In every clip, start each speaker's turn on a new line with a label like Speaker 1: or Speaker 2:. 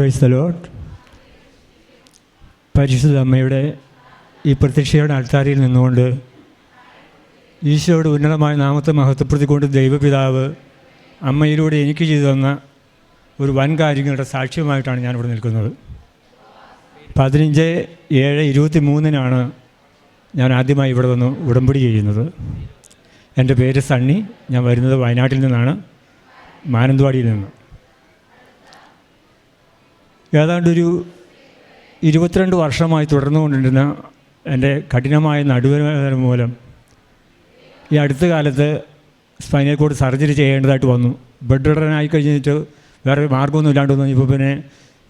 Speaker 1: Praise the load പരിശുദ്ധ അമ്മയുടെ ഈ പ്രത്യക്ഷയുടെ ആൾത്താരിയിൽ നിന്നുകൊണ്ട് ഈശോയുടെ ഉന്നതമായ നാമത്തെ മഹത്വപ്പെടുത്തിക്കൊണ്ട് ദൈവപിതാവ് അമ്മയിലൂടെ എനിക്ക് ചെയ്തു തന്ന ഒരു വൻ കാര്യങ്ങളുടെ സാക്ഷ്യമായിട്ടാണ് ഞാനിവിടെ നിൽക്കുന്നത്. പതിനഞ്ച് ഏഴ് ഇരുപത്തി മൂന്നിനാണ് ഞാൻ ആദ്യമായി ഇവിടെ വന്ന് ഉടമ്പടി ചെയ്യുന്നത്. എന്റെ പേര് സണ്ണി. ഞാൻ വരുന്നത് വയനാട്ടിൽ നിന്നാണ്. മാനന്തവാടിയിൽ നിന്ന്. ഏതാണ്ടൊരു ഇരുപത്തിരണ്ട് വർഷമായി തുടർന്നുകൊണ്ടിരുന്ന എന്റെ കഠിനമായ നടുവേദന മൂലം ഈ അടുത്ത കാലത്ത് സ്പൈനൽ കോഡ് സർജറി ചെയ്യേണ്ടതായിട്ട് വന്നു. ബെഡ് റിഡനായി കഴിഞ്ഞിട്ട് വേറെ മാർഗമൊന്നും ഇല്ലാണ്ട് വന്നു ഇപ്പോൾ പിന്നെ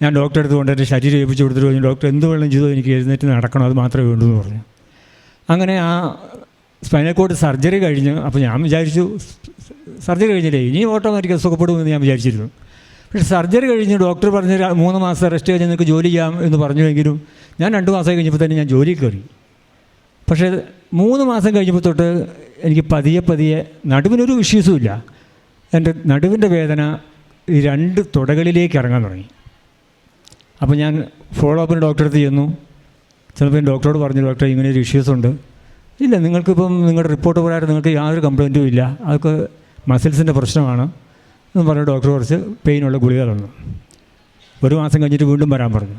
Speaker 1: ഞാൻ ഡോക്ടറെ അടുത്ത് കൊണ്ട് എന്റെ ശരീരം ഏൽപ്പിച്ച് കൊടുത്തിട്ട് ഡോക്ടർ എന്ത് വേണം ചെയ്തോ എനിക്ക് എഴുന്നേറ്റ് നടക്കണം അത് മാത്രമേ വേണ്ടൂ എന്ന് പറഞ്ഞു. അങ്ങനെ ആ സ്പൈനൽ കോഡ് സർജറി കഴിഞ്ഞ് അപ്പോൾ ഞാൻ വിചാരിച്ചു സർജറി കഴിഞ്ഞില്ലേ? ഇനി ഓട്ടോമാറ്റിക് സുഖപ്പെടുമെന്ന് ഞാൻ വിചാരിച്ചിരുന്നു. പക്ഷേ സർജറി കഴിഞ്ഞ് ഡോക്ടർ പറഞ്ഞ് മൂന്ന് മാസം റെസ്റ്റ് കഴിഞ്ഞ് നിങ്ങൾക്ക് ജോലി ചെയ്യാം എന്ന് പറഞ്ഞുവെങ്കിലും ഞാൻ രണ്ട് മാസം കഴിഞ്ഞപ്പോൾ തന്നെ ഞാൻ ജോലി കയറി. പക്ഷേ മൂന്ന് മാസം കഴിഞ്ഞപ്പോൾ തൊട്ട് എനിക്ക് പതിയെ പതിയെ നടുവിനൊരു ഇഷ്യൂസും ഇല്ല. എന്റെ നടുവിന്റെ വേദന ഈ രണ്ട് തുടകളിലേക്ക് ഇറങ്ങാൻ തുടങ്ങി. അപ്പോൾ ഞാൻ ഫോളോ അപ്പിന് ഡോക്ടറെ ചെന്നു. ചിലപ്പോൾ ഡോക്ടറോട് പറഞ്ഞു ഡോക്ടർ ഇങ്ങനെ ഒരു ഇഷ്യൂസ് ഉണ്ട്. ഇല്ല നിങ്ങൾക്കിപ്പം നിങ്ങളുടെ റിപ്പോർട്ട് പ്രകാരം നിങ്ങൾക്ക് യാതൊരു കംപ്ലൈന്റും ഇല്ല. അതൊക്കെ മസിൽസിന്റെ പ്രശ്നമാണ്. എന്ന് പറഞ്ഞു ഡോക്ടർ കുറച്ച് പെയിനുള്ള ഗുളിക തന്നു. ഒരു മാസം കഴിഞ്ഞിട്ട് വീണ്ടും വരാൻ പറഞ്ഞു.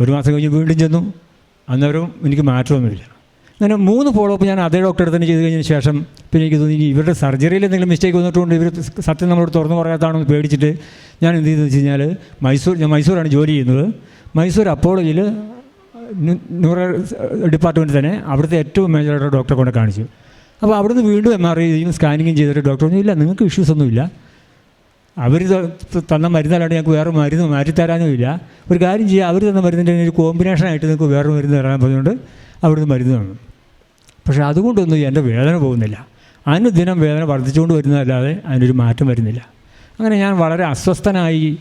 Speaker 1: ഒരു മാസം കഴിഞ്ഞ് വീണ്ടും ചെന്നു. അന്നേരം എനിക്ക് മാറ്റമൊന്നുമില്ല. അങ്ങനെ മൂന്ന് ഫോളോ അപ്പ് ഞാൻ അതേ ഡോക്ടറെ തന്നെ ചെയ്ത് കഴിഞ്ഞതിന് ശേഷം പിന്നെ എനിക്ക് തോന്നി ഇവരുടെ സർജറിയിൽ എന്തെങ്കിലും മിസ്റ്റേക്ക് വന്നിട്ടുണ്ട്? ഇവർ സത്യം നമ്മളോട് തുറന്നു പറയാത്താണെന്ന് പേടിച്ചിട്ട് ഞാൻ എന്ത് ചെയ്തെന്ന് വെച്ച് കഴിഞ്ഞാൽ മൈസൂർ ഞാൻ മൈസൂരാണ് ജോലി ചെയ്യുന്നത്. മൈസൂർ അപ്പോളോയിൽ ന്യൂറൽ ഡിപ്പാർട്ട്മെന്റ് തന്നെ അവിടുത്തെ ഏറ്റവും മേജറായിട്ട് ഡോക്ടറെ കൊണ്ട് കാണിച്ചു. അപ്പോൾ അവിടുന്ന് വീണ്ടും എം ആർ ഐ സ്കാനിങ്ങും ചെയ്തിട്ട് ഡോക്ടർ പറഞ്ഞു ഇല്ല നിങ്ങൾക്ക് ഇഷ്യൂസ് ഒന്നുമില്ല. അവർ തന്ന മരുന്നല്ലാണ്ട് ഞങ്ങൾക്ക് വേറെ മരുന്ന് മാറ്റി ഇല്ല. ഒരു കാര്യം ചെയ്യുക അവർ തന്ന മരുന്നിന്റെ ഒരു കോമ്പിനേഷനായിട്ട് നിങ്ങൾക്ക് വേറെ മരുന്ന് തരാൻ പറഞ്ഞുകൊണ്ട് അവിടുന്ന് മരുന്ന് തന്നു. പക്ഷേ അതുകൊണ്ടൊന്നും എന്റെ വേദന പോകുന്നില്ല. അനുദിനം വേദന വർദ്ധിച്ചുകൊണ്ട് വരുന്നതല്ലാതെ അതിനൊരു മാറ്റം വരുന്നില്ല. അങ്ങനെ ഞാൻ വളരെ അസ്വസ്ഥനായി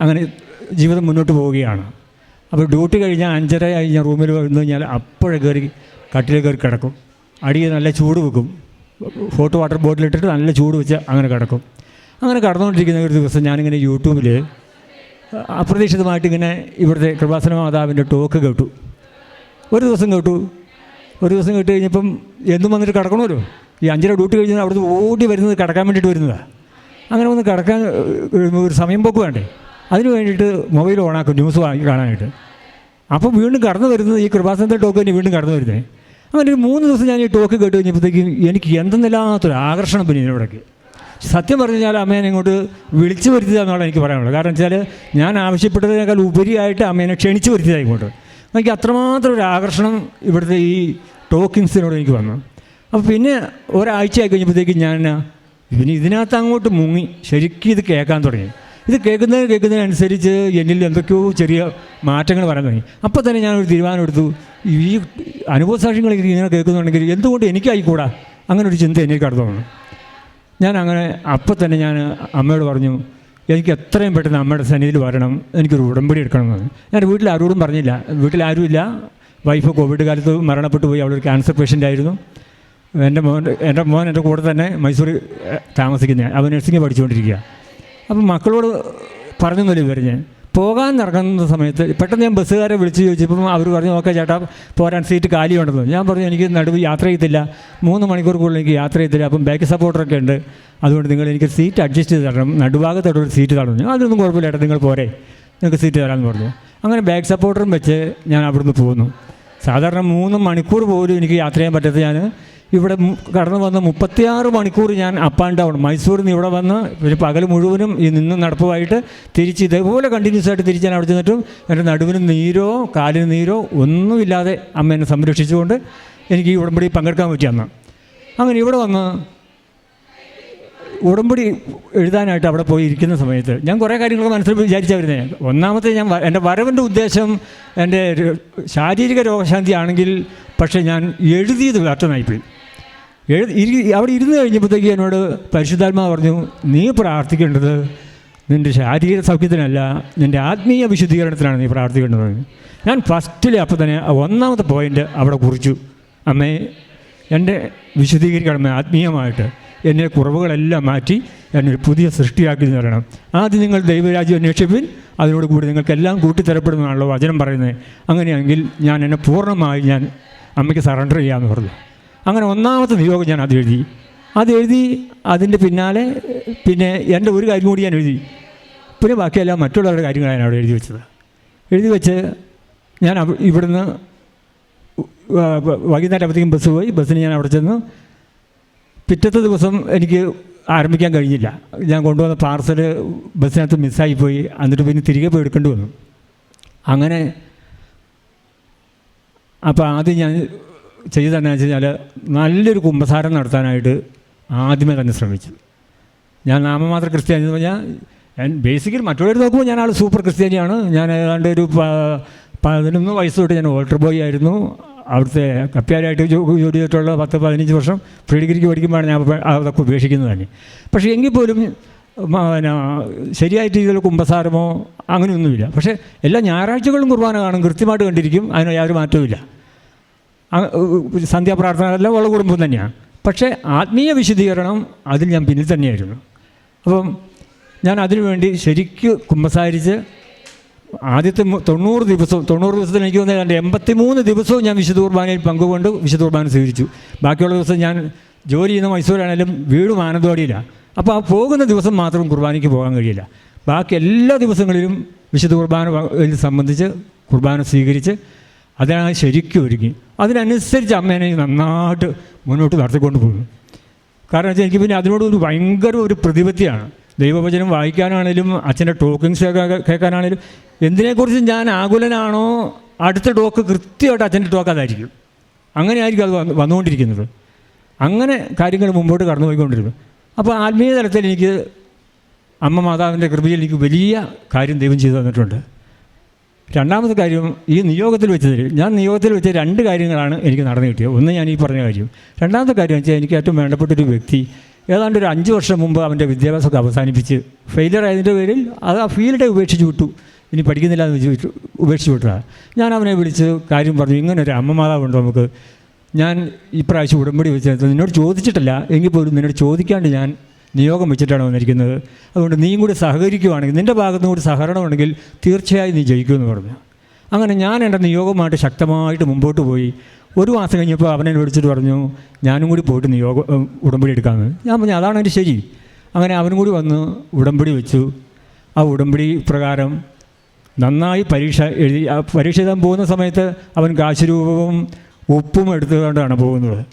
Speaker 1: അങ്ങനെ ജീവിതം മുന്നോട്ട് പോവുകയാണ്. അപ്പോൾ ഡ്യൂട്ടി കഴിഞ്ഞാൽ അഞ്ചര ഞാൻ റൂമിൽ വന്നു കഴിഞ്ഞാൽ അപ്പോഴേ കയറി കട്ടിൽ കയറി കിടക്കും. അടിയിൽ നല്ല ചൂട് വെക്കും. ഹോട്ട് വാട്ടർ ബോട്ടിലിട്ടിട്ട് നല്ല ചൂട് വെച്ച് അങ്ങനെ കിടക്കും. അങ്ങനെ കടന്നുകൊണ്ടിരിക്കുന്ന ഒരു ദിവസം ഞാനിങ്ങനെ യൂട്യൂബിൽ അപ്രതീക്ഷിതമായിട്ട് ഇങ്ങനെ ഇവിടുത്തെ കൃപാസന മാതാവിന്റെ ടോക്ക് കേട്ടു. ഒരു ദിവസം കേട്ടു. ഒരു ദിവസം കേട്ട് കഴിഞ്ഞപ്പം എന്നും വന്നിട്ട് കിടക്കണമല്ലോ. ഈ അഞ്ചര ഡ്യൂട്ടി കഴിഞ്ഞാൽ അവിടുന്ന് ഓടി വരുന്നത് കിടക്കാൻ വേണ്ടിയിട്ട് വരുന്നതാണ് അങ്ങനെ ഒന്ന് കിടക്കാൻ ഒരു സമയം പോക്ക് വേണ്ടേ? അതിന് വേണ്ടിയിട്ട് മൊബൈൽ ഓണാക്കും ന്യൂസ് വാങ്ങി കാണാനായിട്ട്. അപ്പോൾ വീണ്ടും കടന്നു വരുന്നത് ഈ കൃപാസനത്തെ ടോക്ക് തന്നെ വീണ്ടും കടന്നു വരുന്നത് അങ്ങനെ ഒരു മൂന്ന് ദിവസം ഞാൻ ഈ ടോക്ക് കേട്ട് കഴിഞ്ഞപ്പോഴത്തേക്കും എനിക്ക് എന്തെന്നില്ലാത്തൊരു ആകർഷണം പിന്നെ ഇതിനോടൊക്കെ സത്യം പറഞ്ഞു കഴിഞ്ഞാൽ അമ്മേനെ ഇങ്ങോട്ട് വിളിച്ചു വരുത്തുക എന്നുള്ളത് എനിക്ക് പറയാനുള്ളത്. കാരണം വെച്ചാൽ ഞാൻ ആവശ്യപ്പെട്ടതിനേക്കാൾ ഉപരിയായിട്ട് അമ്മേനെ ക്ഷണിച്ചു വരുത്തിയതാണ് ഇങ്ങോട്ട്. എനിക്ക് അത്രമാത്രം ഒരു ആകർഷണം ഇവിടുത്തെ ഈ ടോക്കിങ്സിനോട് എനിക്ക് വന്നു. അപ്പോൾ പിന്നെ ഒരാഴ്ച ആയി കഴിഞ്ഞപ്പോഴത്തേക്കും ഞാൻ പിന്നെ ഇതിനകത്ത് അങ്ങോട്ട് മുങ്ങി ശരിക്കും ഇത് കേൾക്കാൻ തുടങ്ങി. ഇത് കേൾക്കുന്നതിന് കേൾക്കുന്നതിനനുസരിച്ച് എന്നിൽ എന്തൊക്കെയോ ചെറിയ മാറ്റങ്ങൾ വരാൻ തുടങ്ങി. അപ്പോൾ തന്നെ ഞാനൊരു തീരുമാനം എടുത്തു. ഈ അനുഭവ സാക്ഷ്യങ്ങൾ ഇങ്ങനെ കേൾക്കുന്നുണ്ടെങ്കിൽ എന്തുകൊണ്ട് എനിക്കായിക്കൂടാ? അങ്ങനെ ഒരു ചിന്ത എനിക്ക് കടന്നു ഞാൻ അങ്ങനെ അപ്പം തന്നെ ഞാൻ അമ്മയോട് പറഞ്ഞു എനിക്ക് എത്രയും പെട്ടെന്ന് അമ്മയുടെ സന്നിധിയിൽ വരണം. എനിക്കൊരു ഉടമ്പടി എടുക്കണമെന്ന്. ഞാൻ വീട്ടിൽ ആരോടും പറഞ്ഞില്ല. വീട്ടിൽ ആരുമില്ല. വൈഫ് കോവിഡ് കാലത്ത് മരണപ്പെട്ടു പോയി. അവളൊരു ക്യാൻസർ പേഷ്യന്റ് ആയിരുന്നു. എന്റെ മോൻ എന്റെ മോൻ എന്റെ കൂടെ തന്നെ മൈസൂർ താമസിക്കുന്ന. അവൻ നഴ്സിംഗ് പഠിച്ചുകൊണ്ടിരിക്കുക അപ്പം മക്കളോട് പറഞ്ഞൊന്നുമില്ല വിവരം ഞാൻ. പോകാൻ ഇറങ്ങുന്ന സമയത്ത് പെട്ടെന്ന് ഞാൻ ബസ്സുകാരെ വിളിച്ച് ചോദിച്ചപ്പം അവർ പറഞ്ഞു ഓക്കെ ചേട്ടാ പോരാൻ സീറ്റ് കാലിയുണ്ടെന്ന് ഞാൻ പറഞ്ഞു എനിക്ക് നടുവ് യാത്ര ചെയ്യത്തില്ല. മൂന്ന് മണിക്കൂർക്കുള്ളിൽ എനിക്ക് യാത്ര ചെയ്തില്ല അപ്പം ബാക്ക് സപ്പോർട്ടറൊക്കെ ഉണ്ട്. അതുകൊണ്ട് നിങ്ങൾ എനിക്ക് സീറ്റ് അഡ്ജസ്റ്റ് ചെയ്ത് തരണം. നടുഭാഗത്തോട്ടൊരു സീറ്റ് തരണം. അതൊന്നും കുഴപ്പമില്ല നിങ്ങൾ പോരെ. നിങ്ങൾക്ക് സീറ്റ് തരാമെന്ന് പറഞ്ഞു. അങ്ങനെ ബാക്ക് സപ്പോർട്ടറും വെച്ച് ഞാൻ അവിടുന്ന് പോകുന്നു സാധാരണ മൂന്ന് മണിക്കൂർ പോലും എനിക്ക് യാത്ര ചെയ്യാൻ പറ്റാത്ത ഞാൻ ഇവിടെ കടന്നു വന്ന മുപ്പത്തിയാറ് മണിക്കൂർ ഞാൻ അപ്പ് ആൻഡ് ഡൗൺ മൈസൂരിൽ നിന്ന് ഇവിടെ വന്ന് ഒരു പകൽ മുഴുവനും ഈ നിന്ന് നടപ്പുമായിട്ട് തിരിച്ച് ഇതേപോലെ കണ്ടിന്യൂസ് ആയിട്ട് തിരിച്ച് ഞാൻ അവിടെ ചെന്നിട്ടും എന്റെ നടുവിന് നീരോ കാലിന് നീരോ ഒന്നുമില്ലാതെ അമ്മ എന്നെ സംരക്ഷിച്ചുകൊണ്ട് എനിക്ക് ഈ ഉടമ്പടി പങ്കെടുക്കാൻ പറ്റി അന്ന്. അങ്ങനെ ഇവിടെ വന്ന് ഉടമ്പടി എഴുതാനായിട്ട് അവിടെ പോയി ഇരിക്കുന്ന സമയത്ത് ഞാൻ കുറേ കാര്യങ്ങളൊക്കെ മനസ്സിൽ വിചാരിച്ചാൽ വരുന്നത് ഒന്നാമത്തെ ഞാൻ എന്റെ വരവിന്റെ ഉദ്ദേശം എന്റെ ശാരീരിക രോഗശാന്തി ആണെങ്കിൽ പക്ഷേ ഞാൻ എഴുതിയത് വ്യർത്ഥമായിപ്പോയി എഴുതി ഇരി അവിടെ ഇരുന്ന് കഴിഞ്ഞപ്പോഴത്തേക്ക് എന്നോട് പരിശുദ്ധാത്മാ പറഞ്ഞു നീ പ്രാർത്ഥിക്കേണ്ടത് നിന്റെ ശാരീരിക സൗഖ്യത്തിനല്ല നിന്റെ ആത്മീയ വിശുദ്ധീകരണത്തിനാണ് നീ പ്രാർത്ഥിക്കേണ്ടത്. ഞാൻ ഫസ്റ്റിലെ അപ്പോൾ തന്നെ ഒന്നാമത്തെ പോയിന്റ് അവിടെ കുറിച്ചു. അമ്മേ എന്റെ വിശുദ്ധീകരിക്കണം ആത്മീയമായിട്ട്. എന്നെ കുറവുകളെല്ലാം മാറ്റി എന്നെ ഒരു പുതിയ സൃഷ്ടിയാക്കി എന്ന് പറയണം. ആദ്യം നിങ്ങൾ ദൈവരാജ്യം അന്വേഷിപ്പിൻ അതിനോട് കൂടി നിങ്ങൾക്കെല്ലാം കൂട്ടിത്തരപ്പെടുന്നതാണല്ലോ വചനം പറയുന്നത്. അങ്ങനെയെങ്കിൽ ഞാൻ എന്നെ പൂർണമായി ഞാൻ അമ്മയ്ക്ക് സറണ്ടർ ചെയ്യാമെന്ന് പറഞ്ഞു. അങ്ങനെ ഒന്നാമത്തെ നിയോഗം ഞാൻ അത് എഴുതി. അത് എഴുതി അതിന്റെ പിന്നാലെ പിന്നെ എന്റെ ഒരു കാര്യം കൂടി ഞാൻ എഴുതി. പിന്നെ ബാക്കിയെല്ലാം മറ്റുള്ളവരുടെ കാര്യങ്ങളാണ് അവിടെ എഴുതി വെച്ചത്. എഴുതി വെച്ച് ഞാൻ ഇവിടുന്ന് വൈകുന്നേരം അപ്പത്തേക്കും ബസ് പോയി. ബസ്സിന് ഞാൻ അവിടെ ചെന്ന് പിറ്റത്തെ ദിവസം എനിക്ക് ആരംഭിക്കാൻ കഴിഞ്ഞില്ല. ഞാൻ കൊണ്ടുവന്ന പാർസൽ ബസ്സിനകത്ത് മിസ്സായി പോയി. എന്നിട്ട് പിന്നെ തിരികെ പോയി എടുക്കേണ്ടി വന്നു. അങ്ങനെ അപ്പോൾ ആദ്യം ഞാൻ ചെയ്തതെന്നു വെച്ച് കഴിഞ്ഞാൽ നല്ലൊരു കുമ്പസാരം നടത്താനായിട്ട് ആദ്യമേ തന്നെ ശ്രമിച്ചു. ഞാൻ നാമമാത്ര ക്രിസ്ത്യാനി എന്ന് പറഞ്ഞാൽ ഞാൻ ബേസിക്കലി മറ്റുള്ളവർ നോക്കുമ്പോൾ ഞാൻ ആൾ സൂപ്പർ ക്രിസ്ത്യാനിയാണ്. ഞാൻ ഏതാണ്ട് ഒരു പതിനൊന്ന് വയസ്സ് തൊട്ട് ഞാൻ വോൾട്ടർ ബോയ് ആയിരുന്നു. അവിടുത്തെ കപ്പ്യാരായിട്ട് ജോലി ചെയ്തിട്ടുള്ള പത്ത് പതിനഞ്ച് വർഷം പ്രീ ഡിഗ്രിക്ക് പഠിക്കുമ്പോഴാണ് ഞാൻ അതൊക്കെ ഉപേക്ഷിക്കുന്നത് തന്നെ. പക്ഷേ എങ്കിൽ പോലും പിന്നെ ശരിയായിട്ട് രീതിയിൽ കുമ്പസാരമോ അങ്ങനെയൊന്നുമില്ല. പക്ഷേ എല്ലാ ഞായറാഴ്ചകളും കുർബാന കാണും. കൃത്യമായിട്ട് കണ്ടിരിക്കും. അതിന് യാതൊരു മാറ്റവുമില്ല. അ- സന്ധ്യാപ്രാർത്ഥന അല്ല ഉള്ള കുടുംബം തന്നെയാണ്. പക്ഷേ ആത്മീയ വിശദീകരണം അതിൽ ഞാൻ പിന്നിൽ തന്നെയായിരുന്നു. അപ്പം ഞാൻ അതിനുവേണ്ടി ശരിക്ക് കുമ്പസാരിച്ച് ആദ്യത്തെ തൊണ്ണൂറ് ദിവസവും തൊണ്ണൂറ് ദിവസത്തിൽ എനിക്ക് തോന്നുന്നത് എന്റെ എൺപത്തി മൂന്ന് ദിവസവും ഞാൻ വിശുദ്ധ കുർബാനയിൽ പങ്കുകൊണ്ട് വിശുദ്ധ കുർബാന സ്വീകരിച്ചു. ബാക്കിയുള്ള ദിവസം ഞാൻ ജോലി ചെയ്യുന്ന മൈസൂരാണെങ്കിലും വീട് മാനന്തവാടിയിലാണ് അപ്പോൾ ആ പോകുന്ന ദിവസം മാത്രം കുർബാനയ്ക്ക് പോകാൻ കഴിയില്ല. ബാക്കി എല്ലാ ദിവസങ്ങളിലും വിശുദ്ധ കുർബാന സംബന്ധിച്ച് കുർബാന സ്വീകരിച്ച് അതിനാണ് ശരിക്കും ഒരുങ്ങി. അതിനനുസരിച്ച് അമ്മേനെ നന്നായിട്ട് മുന്നോട്ട് നടത്തിക്കൊണ്ട് പോകുന്നു. കാരണം വെച്ചാൽ എനിക്ക് പിന്നെ അതിനോട് ഒരു ഭയങ്കര ഒരു പ്രതിപത്തിയാണ്. ദൈവവചനം വായിക്കാനാണേലും അച്ഛന്റെ ടോക്കിങ്സ് കേൾക്കാനാണേലും എന്തിനെക്കുറിച്ച് ഞാൻ ആകുലനാണോ അടുത്ത ടോക്ക് കൃത്യമായിട്ട് അച്ഛന്റെ ടോക്ക് അതായിരിക്കും. അങ്ങനെയായിരിക്കും അത് വന്ന് വന്നുകൊണ്ടിരിക്കുന്നത്. അങ്ങനെ കാര്യങ്ങൾ മുമ്പോട്ട് കടന്നു പോയിക്കൊണ്ടിരുന്നു അപ്പോൾ ആത്മീയ തലത്തിൽ എനിക്ക് അമ്മ മാതാവിന്റെ കൃപയിൽ എനിക്ക് വലിയ കാര്യം ദൈവം ചെയ്തു തന്നിട്ടുണ്ട്. രണ്ടാമത്തെ കാര്യം ഈ നിയോഗത്തിൽ വെച്ചതിൽ ഞാൻ നിയോഗത്തിൽ വെച്ച രണ്ട് കാര്യങ്ങളാണ് എനിക്ക് നടന്നു കിട്ടിയത്. ഒന്ന് ഞാൻ ഈ പറഞ്ഞ കാര്യം. രണ്ടാമത്തെ കാര്യം വെച്ചാൽ എനിക്ക് ഏറ്റവും വേണ്ടപ്പെട്ട ഒരു വ്യക്തി ഏതാണ്ട് ഒരു അഞ്ച് വർഷം മുമ്പ് അവന്റെ വിദ്യാഭ്യാസമൊക്കെ അവസാനിപ്പിച്ച് ഫെയിലിയർ ആയതിന്റെ പേരിൽ അത് ആ ഫീൽഡെ ഉപേക്ഷിച്ച് വിട്ടു. ഇനി പഠിക്കുന്നില്ല എന്ന് വെച്ച് ഉപേക്ഷിച്ച് വിട്ടതാണ്. ഞാൻ അവനെ വിളിച്ച് കാര്യം പറഞ്ഞു ഇങ്ങനെ ഒരു അമ്മ മാതാവുണ്ടോ നമുക്ക്? ഞാൻ ഇപ്രാവശ്യം ഉടമ്പടി വെച്ച് നിന്നോട് ചോദിച്ചിട്ടില്ല. എങ്കിൽ പോലും നിന്നോട് ചോദിക്കാണ്ട് ഞാൻ നിയോഗം വെച്ചിട്ടാണ് വന്നിരിക്കുന്നത്. അതുകൊണ്ട് നീയും കൂടി സഹകരിക്കുവാണെങ്കിൽ നിന്റെ ഭാഗത്തുനിന്ന് കൂടി സഹകരണമുണ്ടെങ്കിൽ തീർച്ചയായും നീ ജയിക്കുമെന്ന് പറഞ്ഞു. അങ്ങനെ ഞാൻ എന്റെ നിയോഗമായിട്ട് ശക്തമായിട്ട് മുമ്പോട്ട് പോയി. ഒരു മാസം കഴിഞ്ഞപ്പോൾ അവനെ വിളിച്ചിട്ട് പറഞ്ഞു ഞാനും കൂടി പോയിട്ട് നിയോഗം ഉടമ്പടി എടുക്കാമെന്ന്. ഞാൻ പറഞ്ഞു അതാണ് എന്റെ ശരി. അങ്ങനെ അവനും കൂടി വന്ന് ഉടമ്പടി വെച്ചു. ആ ഉടമ്പടി പ്രകാരം നന്നായി പരീക്ഷ എഴുതി ആ പരീക്ഷ എഴുതാൻ പോകുന്ന സമയത്ത് അവൻ കാശുരൂപവും ഉപ്പും എടുത്തുകൊണ്ടാണ് പോകുന്നത്.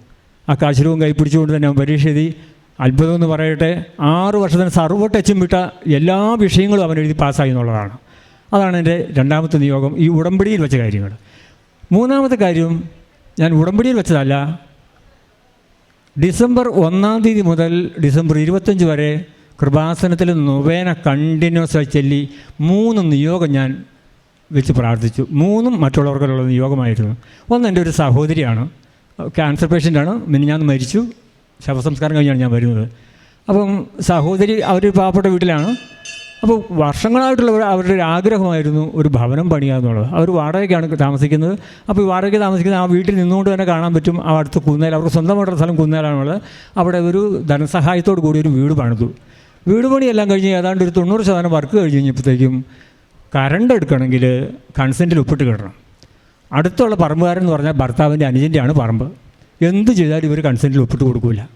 Speaker 1: ആ കാശുരൂപം കൈപ്പിടിച്ചുകൊണ്ട് തന്നെ അവൻ പരീക്ഷ എഴുതി അത്ഭുതം എന്ന് പറയട്ടെ ആറ് വർഷത്തിന് സർവ ടച്ചും വിട്ട എല്ലാ വിഷയങ്ങളും അവൻ എഴുതി പാസ്സായി എന്നുള്ളതാണ്. അതാണ് എന്റെ രണ്ടാമത്തെ നിയോഗം ഈ ഉടമ്പടിയിൽ വെച്ച കാര്യങ്ങൾ. മൂന്നാമത്തെ കാര്യം ഞാൻ ഉടമ്പടിയിൽ വെച്ചതല്ല ഡിസംബർ ഒന്നാം തീയതി മുതൽ ഡിസംബർ ഇരുപത്തഞ്ച് വരെ കൃപാസനത്തിൽ നൊവേന കണ്ടിന്യൂസ് ആയി ചൊല്ലി മൂന്ന് നിയോഗം ഞാൻ വെച്ച് പ്രാർത്ഥിച്ചു. മൂന്നും മറ്റുള്ളവർക്കുള്ള നിയോഗമായിരുന്നു. ഒന്ന് എന്റെ ഒരു സഹോദരിയാണ് ക്യാൻസർ പേഷ്യന്റാണ് മിനിഞ്ഞാന്ന് മരിച്ചു. ശവസംസ്കാരം കഴിഞ്ഞാണ് ഞാൻ വരുന്നത്. അപ്പം സഹോദരി അവർ പാവപ്പെട്ട വീട്ടിലാണ്. അപ്പോൾ വർഷങ്ങളായിട്ടുള്ള അവരുടെ ഒരു ആഗ്രഹമായിരുന്നു ഒരു ഭവനം പണിയുക എന്നുള്ളത്. അവർ വാടകയ്ക്കാണ് താമസിക്കുന്നത്. അപ്പോൾ ഈ വാടകയ്ക്ക് താമസിക്കുന്ന ആ വീട്ടിൽ നിന്നുകൊണ്ട് തന്നെ കാണാൻ പറ്റും. ആ അടുത്ത് കുന്നേൽ അവർക്ക് സ്വന്തമായിട്ടുള്ള സ്ഥലം കുന്നേലാണുള്ളത്. അവിടെ ഒരു ധനസഹായത്തോട് കൂടി ഒരു വീട് പണിതു. വീട് പണിയെല്ലാം കഴിഞ്ഞ് ഏതാണ്ട് ഒരു തൊണ്ണൂറ് ശതമാനം വർക്ക് കഴിഞ്ഞ് കഴിഞ്ഞപ്പോഴത്തേക്കും കറണ്ട് എടുക്കണമെങ്കിൽ കൺസെന്റിൽ ഒപ്പിട്ട് കിട്ടണം. അടുത്തുള്ള പറമ്പുകാരൻ എന്ന് പറഞ്ഞാൽ ഭർത്താവിന്റെ അനുജന്റെയാണ് പറമ്പ്. എന്ത് ചെയ്താലും ഇവർ കൺസെന്റിൽ ഒപ്പിട്ട് കൊടുക്കില്ല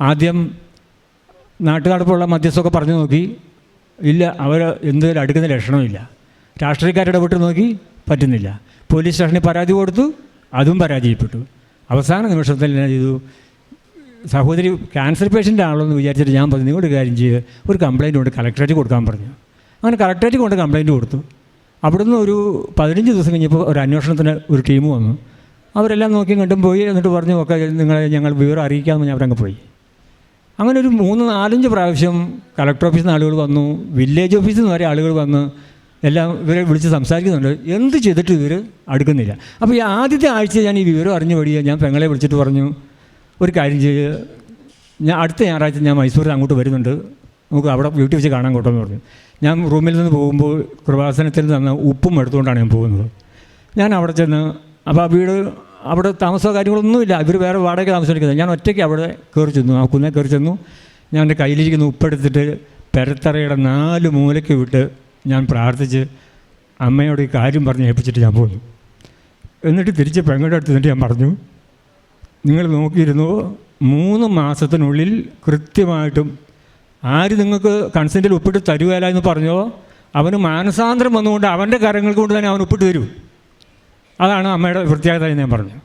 Speaker 1: ആദ്യം നാട്ടുകാർക്കുള്ള മധ്യസ്ഥമൊക്കെ പറഞ്ഞു നോക്കി. ഇല്ല അവർ എന്തെങ്കിലും അടുക്കുന്ന ലക്ഷണമില്ല. രാഷ്ട്രീയക്കാരുടെ ഇടപെട്ട് നോക്കി പറ്റുന്നില്ല. പോലീസ് സ്റ്റേഷനിൽ പരാതി കൊടുത്തു അതും പരാജയപ്പെട്ടു. അവസാന നിമിഷത്തിൽ ഞാൻ ചെയ്തു. സഹോദരി ക്യാൻസർ പേഷ്യന്റ് ആണല്ലോ എന്ന് വിചാരിച്ചിട്ട് ഞാൻ പറഞ്ഞു നിങ്ങളുടെ കാര്യം ചെയ്യുക ഒരു കംപ്ലയിന്റ് കൊണ്ട് കളക്ടറേറ്റ് കൊടുക്കാൻ പറഞ്ഞു. അങ്ങനെ കളക്ടറേറ്റ് കൊണ്ട് കംപ്ലയിന്റ് കൊടുത്തു. അവിടുന്ന് ഒരു പതിനഞ്ച് ദിവസം കഴിഞ്ഞപ്പോൾ ഒരു അന്വേഷണത്തിന് ഒരു ടീം വന്നു. അവരെല്ലാം നോക്കി കണ്ടും പോയി എന്നിട്ട് പറഞ്ഞു ഒക്കെ നിങ്ങളെ ഞങ്ങൾ വിവരം അറിയിക്കാമെന്ന് ഞാൻ അവരങ്ങ് പോയി. അങ്ങനെ ഒരു മൂന്ന് നാലഞ്ച് പ്രാവശ്യം കളക്ടർ ഓഫീസിൽ നിന്ന് ആളുകൾ വന്നു വില്ലേജ് ഓഫീസിൽ നിന്ന് വരെ ആളുകൾ വന്ന് എല്ലാം ഇവരെ വിളിച്ച് സംസാരിക്കുന്നുണ്ട്. എന്ത് ചെയ്തിട്ട് ഇവർ അടുക്കുന്നില്ല. അപ്പോൾ ഈ ആദ്യത്തെ ആഴ്ച ഞാൻ ഈ വിവരം അറിഞ്ഞു വഴിയ ഞാൻ പെങ്ങളെ വിളിച്ചിട്ട് പറഞ്ഞു ഒരു കാര്യം ചെയ്യുക ഞാൻ അടുത്ത ഞായറാഴ്ച ഞാൻ മൈസൂരിൽ അങ്ങോട്ട് വരുന്നുണ്ട്. നമുക്ക് അവിടെ വീട്ടിൽ വെച്ച് കാണാൻ എന്ന് പറഞ്ഞു. ഞാൻ റൂമിൽ നിന്ന് പോകുമ്പോൾ കൃപാസനത്തിൽ നിന്ന് ഉപ്പും എടുത്തുകൊണ്ടാണ് ഞാൻ പോകുന്നത്. ഞാൻ അവിടെ ചെന്ന് അപ്പോൾ ആ വീട് അവിടെ താമസമോ കാര്യങ്ങളൊന്നുമില്ല. ഇവർ വേറെ വാടക താമസിക്കുന്നത്. ഞാൻ ഒറ്റയ്ക്ക് അവിടെ കയറി ചെന്നു. ആ കുന്നെ കയറി ചെന്നു. ഞാൻ എന്റെ കയ്യിലിരിക്കുന്ന ഉപ്പെടുത്തിട്ട് പെരത്തറയുടെ നാല് മൂലയ്ക്ക് വിട്ട് ഞാൻ പ്രാർത്ഥിച്ച് അമ്മയോട് ഈ കാര്യം പറഞ്ഞ് ഏൽപ്പിച്ചിട്ട് ഞാൻ പോന്നു. എന്നിട്ട് തിരിച്ച് പെങ്ങളുടെ അടുത്ത് നിന്നിട്ട് ഞാൻ പറഞ്ഞു നിങ്ങൾ നോക്കിയിരുന്നു മൂന്ന് മാസത്തിനുള്ളിൽ കൃത്യമായിട്ടും ആര് നിങ്ങൾക്ക് കൺസെന്റിൽ ഉപ്പിട്ട് തരുകയില്ല എന്ന് പറഞ്ഞോ അവന് മാനസാന്തരം വന്നുകൊണ്ട് അവന്റെ കരങ്ങൾ കൊണ്ട് തന്നെ അവൻ ഉപ്പിട്ട് തരും. അതാണ് അമ്മയുടെ പ്രത്യേകത ഞാൻ പറഞ്ഞു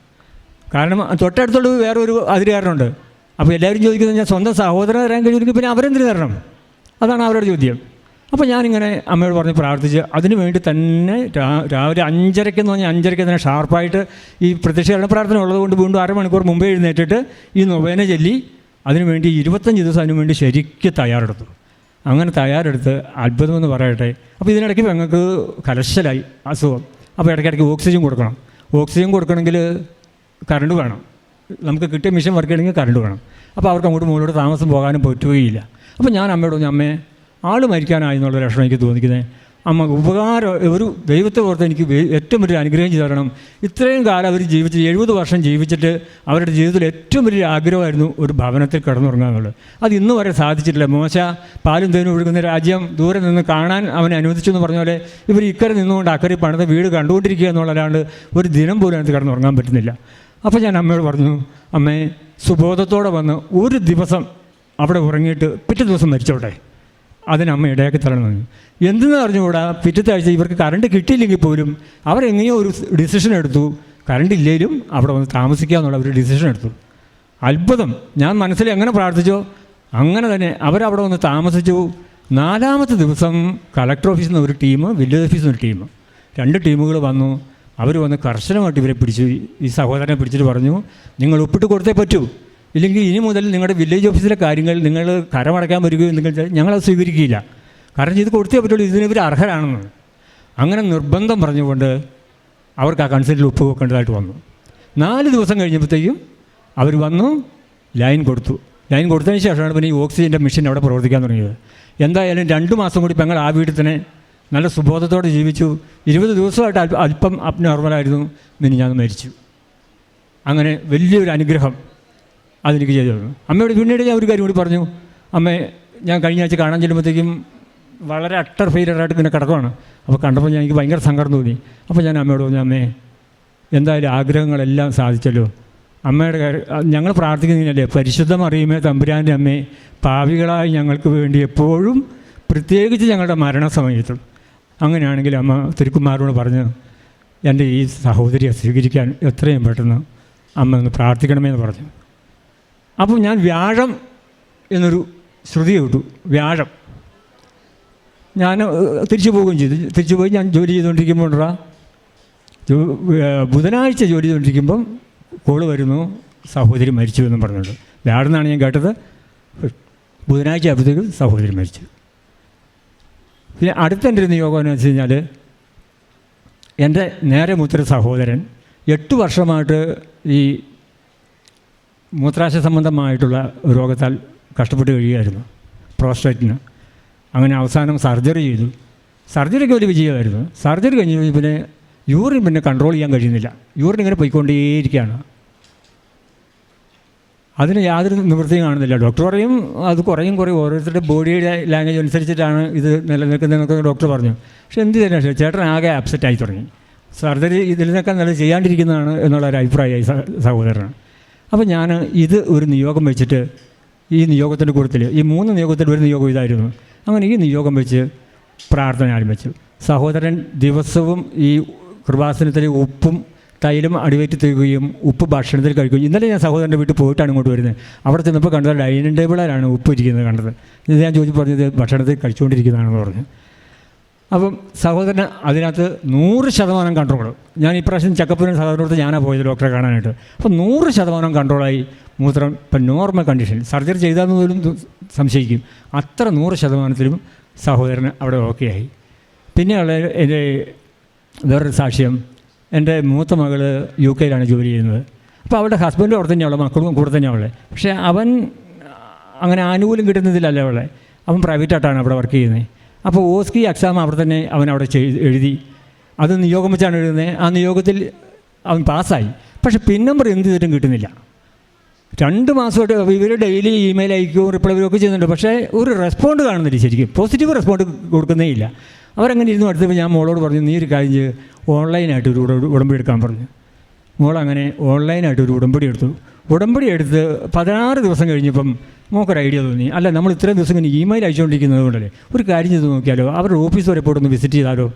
Speaker 1: കാരണം തൊട്ടടുത്തുള്ള വേറൊരു അതിരുകാരനുണ്ട്. അപ്പോൾ എല്ലാവരും ചോദിക്കുന്നത് ഞാൻ സ്വന്തം സഹോദരൻ തരാൻ കഴിഞ്ഞിരിക്കും പിന്നെ അവരെന്തിന് തരണം? അതാണ് അവരുടെ ചോദ്യം. അപ്പോൾ ഞാനിങ്ങനെ അമ്മയോട് പറഞ്ഞ് പ്രാർത്ഥിച്ച് അതിനുവേണ്ടി തന്നെ രാവിലെ അഞ്ചരയ്ക്കെന്ന് പറഞ്ഞാൽ അഞ്ചരയ്ക്ക് തന്നെ ഷാർപ്പായിട്ട് ഈ പ്രത്യക്ഷീകരണ പ്രാർത്ഥന ഉള്ളതുകൊണ്ട് വീണ്ടും അരമണിക്കൂർ മുമ്പേ എഴുന്നേറ്റിട്ട് ഈ നൊവേന ചൊല്ലി അതിനുവേണ്ടി ഇരുപത്തഞ്ച് ദിവസം അതിനു വേണ്ടി ശരിക്ക് തയ്യാറെടുത്തു. അങ്ങനെ തയ്യാറെടുത്ത് അത്ഭുതമെന്ന് പറയട്ടെ. അപ്പോൾ ഇതിനിടയ്ക്ക് ഞങ്ങൾക്ക് കലശലായി അസുഖം. അപ്പോൾ ഇടയ്ക്കിടയ്ക്ക് ഓക്സിജൻ കൊടുക്കണം. ഓക്സിജൻ കൊടുക്കണമെങ്കിൽ കറണ്ട് വേണം. നമുക്ക് കിട്ടിയ മിഷൻ വർക്ക് ചെയ്യണമെങ്കിൽ കറണ്ട് വേണം. അപ്പോൾ അവർക്ക് അങ്ങോട്ട് മുകളിലോട്ട് താമസം പോകാനും പറ്റുകയില്ല. അപ്പോൾ ഞാൻ അമ്മയോട് പറഞ്ഞു അമ്മേ ആൾ മരിക്കാനായി എന്നുള്ള ലക്ഷണം എനിക്ക് തോന്നിക്കുന്നത് അമ്മ ഉപകാരം ഒരു ദൈവത്തെ ഓർത്ത് എനിക്ക് ഏറ്റവും വലിയ അനുഗ്രഹം ചെയ്തു തരണം. ഇത്രയും കാലം അവർ ജീവിച്ച് എഴുപത് വർഷം ജീവിച്ചിട്ട് അവരുടെ ജീവിതത്തിൽ ഏറ്റവും വലിയ ആഗ്രഹമായിരുന്നു ഒരു ഭവനത്തിൽ കിടന്നുറങ്ങാന്നുള്ളത് അത് ഇന്ന് വരെ സാധിച്ചിട്ടില്ല. മോശ പാലും തേനും ഒഴുകുന്ന രാജ്യം ദൂരെ നിന്ന് കാണാൻ അവനെ അനുവദിച്ചു എന്ന് പറഞ്ഞ പോലെ ഇവർ ഇക്കരെ നിന്നുകൊണ്ട് അക്കരെ പണിത വീട് കണ്ടുകൊണ്ടിരിക്കുക എന്നുള്ളതാണ്ട് ഒരു ദിനം പോലും അതിനകത്ത് കിടന്നുറങ്ങാൻ പറ്റുന്നില്ല. അപ്പോൾ ഞാൻ അമ്മയോട് പറഞ്ഞു അമ്മേ സുബോധത്തോടെ വന്ന് ഒരു ദിവസം അവിടെ ഉറങ്ങിയിട്ട് പിറ്റേ ദിവസം മരിച്ചോട്ടെ? അതിന് അമ്മ ഇടയാക്കി തരണമെന്ന് എന്തെന്ന് അറിഞ്ഞുകൂടാ? പിറ്റത്താഴ്ച ഇവർക്ക് കറണ്ട് കിട്ടിയില്ലെങ്കിൽ പോലും അവരെങ്ങനെയോ ഒരു ഡിസിഷൻ എടുത്തു. കറണ്ട് ഇല്ലെങ്കിലും അവിടെ വന്ന് താമസിക്കുക എന്നുള്ള ഒരു ഡിസിഷൻ എടുത്തു. അത്ഭുതം. ഞാൻ മനസ്സിൽ എങ്ങനെ പ്രാർത്ഥിച്ചോ? അങ്ങനെ തന്നെ അവരവിടെ വന്ന് താമസിച്ചു. നാലാമത്തെ ദിവസം കളക്ടർ ഓഫീസിൽ നിന്ന് ഒരു ടീം വില്ലേജ് ഓഫീസിൽ നിന്ന് ഒരു ടീം രണ്ട് ടീമുകൾ വന്നു. അവർ വന്ന് കർശനമായിട്ട് ഇവരെ പിടിച്ചു. ഈ സഹോദരനെ പിടിച്ചിട്ട് പറഞ്ഞു നിങ്ങൾ ഒപ്പിട്ട് കൊടുത്തേ പറ്റൂ. ഇല്ലെങ്കിൽ ഇനി മുതൽ നിങ്ങളുടെ വില്ലേജ് ഓഫീസിലെ കാര്യങ്ങൾ നിങ്ങൾ കരമടക്കാൻ വരികയോ നിങ്ങൾ ഞങ്ങളത് സ്വീകരിക്കുകയില്ല. കാരണം ഇത് കൊടുത്തേ പറ്റുള്ളൂ ഇതിന് ഇവർ അർഹരാണെന്ന് അങ്ങനെ നിർബന്ധം പറഞ്ഞുകൊണ്ട് അവർക്ക് ആ കൺസെന്റിൽ ഒപ്പ് വെക്കേണ്ടതായിട്ട് വന്നു. നാല് ദിവസം കഴിഞ്ഞപ്പോഴത്തേക്കും അവർ വന്നു ലൈൻ കൊടുത്തു. ലൈൻ കൊടുത്തതിന് ശേഷമാണ് പിന്നെ ഈ ഓക്സിജന്റെ മെഷീൻ അവിടെ പ്രവർത്തിക്കാൻ തുടങ്ങിയത്. എന്തായാലും രണ്ട് മാസം കൂടി ഞങ്ങൾ ആ വീട്ടിൽ തന്നെ നല്ല സുബോധത്തോടെ ജീവിച്ചു. ഇരുപത് ദിവസമായിട്ട് അല്പം അപ് നോർമലായിരുന്നു പിന്നെ ഞാൻ മരിച്ചു. അങ്ങനെ വലിയൊരു അനുഗ്രഹം അതെനിക്ക് ചെയ്തു തന്നു അമ്മയോട് പിന്നീട് ഞാൻ ഒരു കാര്യം കൂടി പറഞ്ഞു. അമ്മ ഞാൻ കഴിഞ്ഞ ആഴ്ച കാണാൻ ചെല്ലുമ്പോഴത്തേക്കും വളരെ അട്ടർ ഫെയിലറായിട്ട് ഇങ്ങനെ കിടക്കുവാണ്. അപ്പോൾ കണ്ടപ്പോൾ ഞാൻ എനിക്ക് ഭയങ്കര സങ്കടം തോന്നി. അപ്പോൾ ഞാൻ അമ്മയോട് പറഞ്ഞു അമ്മേ എന്തായാലും ആഗ്രഹങ്ങളെല്ലാം സാധിച്ചല്ലോ. അമ്മയുടെ കാര്യം ഞങ്ങൾ പ്രാർത്ഥിക്കുന്നതിനല്ലേ പരിശുദ്ധം അറിയുമേ തമ്പുരാന്റെ അമ്മേ പാവികളായി ഞങ്ങൾക്ക് വേണ്ടി എപ്പോഴും പ്രത്യേകിച്ച് ഞങ്ങളുടെ മരണസമയത്തും. അങ്ങനെയാണെങ്കിൽ അമ്മ തിരുക്കുമാരോട് പറഞ്ഞ് എന്റെ ഈ സഹോദരിയെ സ്വീകരിക്കാൻ എത്രയും പെട്ടെന്ന് അമ്മ ഒന്ന് പ്രാർത്ഥിക്കണമെന്ന് പറഞ്ഞു. അപ്പോൾ ഞാൻ വ്യാഴം എന്നൊരു ശ്രുതി കേട്ടു വ്യാഴം. ഞാൻ തിരിച്ചു പോവുകയും ചെയ്തു. തിരിച്ചു പോയി ഞാൻ ജോലി ചെയ്തുകൊണ്ടിരിക്കുമ്പോൾ ബുധനാഴ്ച ജോലി ചെയ്തുകൊണ്ടിരിക്കുമ്പം കോൾ വരുന്നു. സഹോദരി മരിച്ചു എന്നും പറഞ്ഞുകൊണ്ട്. വ്യാഴം എന്നാണ് ഞാൻ കേട്ടത്. ബുധനാഴ്ച ആയപ്പോഴത്തേക്കും സഹോദരി മരിച്ചു. പിന്നെ അടുത്തെന്റെ ഒരു നിയോഗം എന്ന് വെച്ച് കഴിഞ്ഞാൽ എന്റെ നേരെ മുത്തര സഹോദരൻ എട്ട് വർഷമായിട്ട് ഈ മൂത്രാശയ സംബന്ധമായിട്ടുള്ള രോഗത്താൽ കഷ്ടപ്പെട്ട് കഴിയുമായിരുന്നു പ്രോസ്റ്റേറ്റിന് അങ്ങനെ അവസാനം സർജറി ചെയ്തു. സർജറിക്ക് ഒരു വിജയമായിരുന്നു. സർജറി കഴിഞ്ഞ് പിന്നെ യൂറിൻ പിന്നെ കൺട്രോൾ ചെയ്യാൻ കഴിയുന്നില്ല. യൂറിൻ ഇങ്ങനെ പോയിക്കൊണ്ടേയിരിക്കുകയാണ്. അതിന് യാതൊരു നിവൃത്തിയും കാണുന്നില്ല. ഡോക്ടർ പറയും അത് കുറയും കുറയും. ഓരോരുത്തരുടെ ബോഡി ലാംഗ്വേജ് അനുസരിച്ചിട്ടാണ് ഇത് നിലനിൽക്കുന്നതെന്നൊക്കെ ഡോക്ടർ പറഞ്ഞു. പക്ഷെ എന്ത് ചെയ്യാൻ ചേട്ടൻ ആകെ അപ്സെറ്റ് ആയി തുടങ്ങി. സർജറി ഇതിൽ നിന്നൊക്കെ നല്ല ചെയ്യാണ്ടിരിക്കുന്നതാണ് എന്നുള്ള ഒരു അഭിപ്രായമായി സ- സഹോദരന് അപ്പോൾ ഞാൻ ഇത് ഒരു നിയോഗം വെച്ചിട്ട് ഈ നിയോഗത്തിന്റെ കൂട്ടത്തിൽ ഈ മൂന്ന് നിയോഗത്തിൽ ഒരു നിയോഗം ഇതായിരുന്നു. അങ്ങനെ ഈ നിയോഗം വെച്ച് പ്രാർത്ഥന ആരംഭിച്ചു. സഹോദരൻ ദിവസവും ഈ കൃപാസനത്തിലെ ഉപ്പും തൈലും അടിവേറ്റി തീരുകയും ഉപ്പ് ഭക്ഷണത്തിൽ കഴിക്കുകയും ഇന്നലെ ഞാൻ സഹോദരന്റെ വീട്ടിൽ പോയിട്ടാണ് ഇങ്ങോട്ട് വരുന്നത്. അവിടെ ചെന്നപ്പോൾ കണ്ടത് ഡൈനിങ് ടേബിളിലാണ് ഉപ്പ് ഇരിക്കുന്നത് കണ്ടത്. ഇത് ഞാൻ ചോദിച്ചു പറഞ്ഞത് ഭക്ഷണത്തിൽ കഴിച്ചുകൊണ്ടിരിക്കുന്നതാണെന്ന് പറഞ്ഞു. അപ്പം സഹോദരന് അതിനകത്ത് നൂറ് ശതമാനം കൺട്രോൾ ഞാൻ ഇപ്രാവശ്യം ചെക്കപ്പിന് സഹോദരനോട് ഞാനാണ് പോയത് ഡോക്ടറെ കാണാനായിട്ട്. അപ്പം നൂറ് ശതമാനം കൺട്രോളായി മൂത്രം ഇപ്പം നോർമൽ കണ്ടീഷൻ സർജറി ചെയ്താന്ന് പോലും സംശയിക്കും. അത്ര നൂറ് ശതമാനത്തിലും സഹോദരന് അവിടെ ഓക്കെ ആയി. പിന്നെയുള്ള എന്റെ വേറൊരു സാക്ഷ്യം. എന്റെ മൂത്ത മകൾ യു കെയിലാണ് ജോലി ചെയ്യുന്നത്. അപ്പോൾ അവളുടെ ഹസ്ബൻഡും അവിടെ തന്നെയാണ് മക്കളും കൂടെ തന്നെയാണ് പക്ഷേ അവൻ അങ്ങനെ ആനുകൂല്യം കിട്ടുന്നതിലല്ല അവളെ. അവൻ പ്രൈവറ്റായിട്ടാണ് അവിടെ വർക്ക് ചെയ്യുന്നത്. അപ്പോൾ ഓസ്കി എക്സാം അവിടെ തന്നെ അവൻ അവിടെ എഴുതി. അത് നിയോഗം വെച്ചാണ് എഴുതുന്നത് ആ നിയോഗത്തിൽ അവൻ പാസ്സായി. പക്ഷെ പിൻ നമ്പർ എന്ത് ചെയ്തിട്ടും കിട്ടുന്നില്ല. രണ്ട് മാസമായിട്ട് ഇവർ ഡെയിലി ഇമെയിൽ അയക്കുകയും റിപ്ലൈ ഒക്കെ ചെയ്യുന്നുണ്ട്. പക്ഷേ ഒരു റെസ്പോണ്ട് കാണുന്നില്ല ശരിക്കും. പോസിറ്റീവ് റെസ്പോണ്ട് കൊടുക്കുന്നേ ഇല്ല. അവരങ്ങനെ ഇരുന്ന് അടുത്തപ്പോൾ ഞാൻ മോളോട് പറഞ്ഞു നീ ഒരു കാര്യം ഓൺലൈനായിട്ട് ഒരു ഉട- ഉടമ്പടി എടുക്കാൻ പറഞ്ഞു. മോൾ അങ്ങനെ ഓൺലൈനായിട്ട് ഒരു ഉടമ്പടി എടുത്തു. ഉടമ്പടി എടുത്ത് പതിനാറ് ദിവസം കഴിഞ്ഞപ്പം മോക്കൊരു ഐഡിയ തോന്നി. അല്ല നമ്മൾ ഇത്രയും ദിവസം ഇങ്ങനെ ഇമെയിൽ അയച്ചുകൊണ്ടിരിക്കുന്നത് കൊണ്ടല്ലേ? ഒരു കാര്യം ചെയ്ത് നോക്കിയാലോ? അവരുടെ ഓഫീസ് വരെ പോയിട്ടൊന്ന് വിസിറ്റ് ചെയ്താലോ?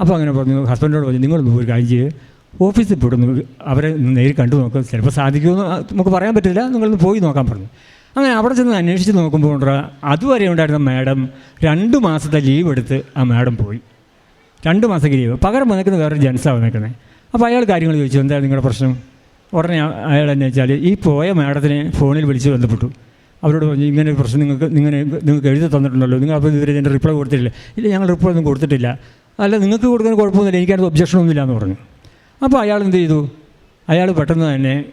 Speaker 1: അപ്പോൾ അങ്ങനെ പറഞ്ഞു. ഹസ്ബൻഡോട് പറഞ്ഞു നിങ്ങൾ ഒരു കാര്യം ചെയ്ത് ഓഫീസിൽ പോയിട്ടൊന്ന് അവരെ നേരിൽ കണ്ടു നോക്കാം. ചിലപ്പോൾ സാധിക്കുമെന്ന് നമുക്ക് പറയാൻ പറ്റില്ല. നിങ്ങളൊന്ന് പോയി നോക്കാൻ പറഞ്ഞു. അങ്ങനെ അവിടെ ചെന്ന് അന്വേഷിച്ച് നോക്കുമ്പോൾ അതുവരെ ഉണ്ടായിരുന്ന മാഡം രണ്ട് മാസത്തെ ലീവ് എടുത്ത് ആ മാഡം പോയി. രണ്ട് മാസത്തേക്ക് ലീവ് പകരം വന്നേക്കുന്ന വേറൊരു ജെൻസാണ് വന്നിരിക്കുന്നത് അപ്പോൾ അയാൾ കാര്യങ്ങൾ ചോദിച്ചു. എന്താ നിങ്ങളുടെ പ്രശ്നം? ഉടനെ അയാൾ എന്നു വെച്ചാൽ ഈ പോയ മാഡത്തിനെ ഫോണിൽ വിളിച്ച് ബന്ധപ്പെട്ടു. അവരോട് പറഞ്ഞു ഇങ്ങനെ ഒരു പ്രശ്നം നിങ്ങൾക്ക് ഇങ്ങനെ നിങ്ങൾക്ക് എഴുതി തന്നിട്ടുണ്ടല്ലോ. നിങ്ങൾ അപ്പോൾ ഇവർ എന്റെ റിപ്ലൈ കൊടുത്തിട്ടില്ല. ഇല്ല ഞങ്ങൾ റിപ്ലൈ ഒന്നും കൊടുത്തിട്ടില്ല. അല്ല നിങ്ങൾക്ക് കൊടുക്കുന്ന കുഴപ്പമൊന്നുമില്ല. എനിക്കത് ഒബ്ജക്ഷനൊന്നുമില്ല എന്ന് പറഞ്ഞു. അപ്പോൾ അയാൾ എന്ത് ചെയ്തു? അയാൾ പെട്ടെന്ന് തന്നെ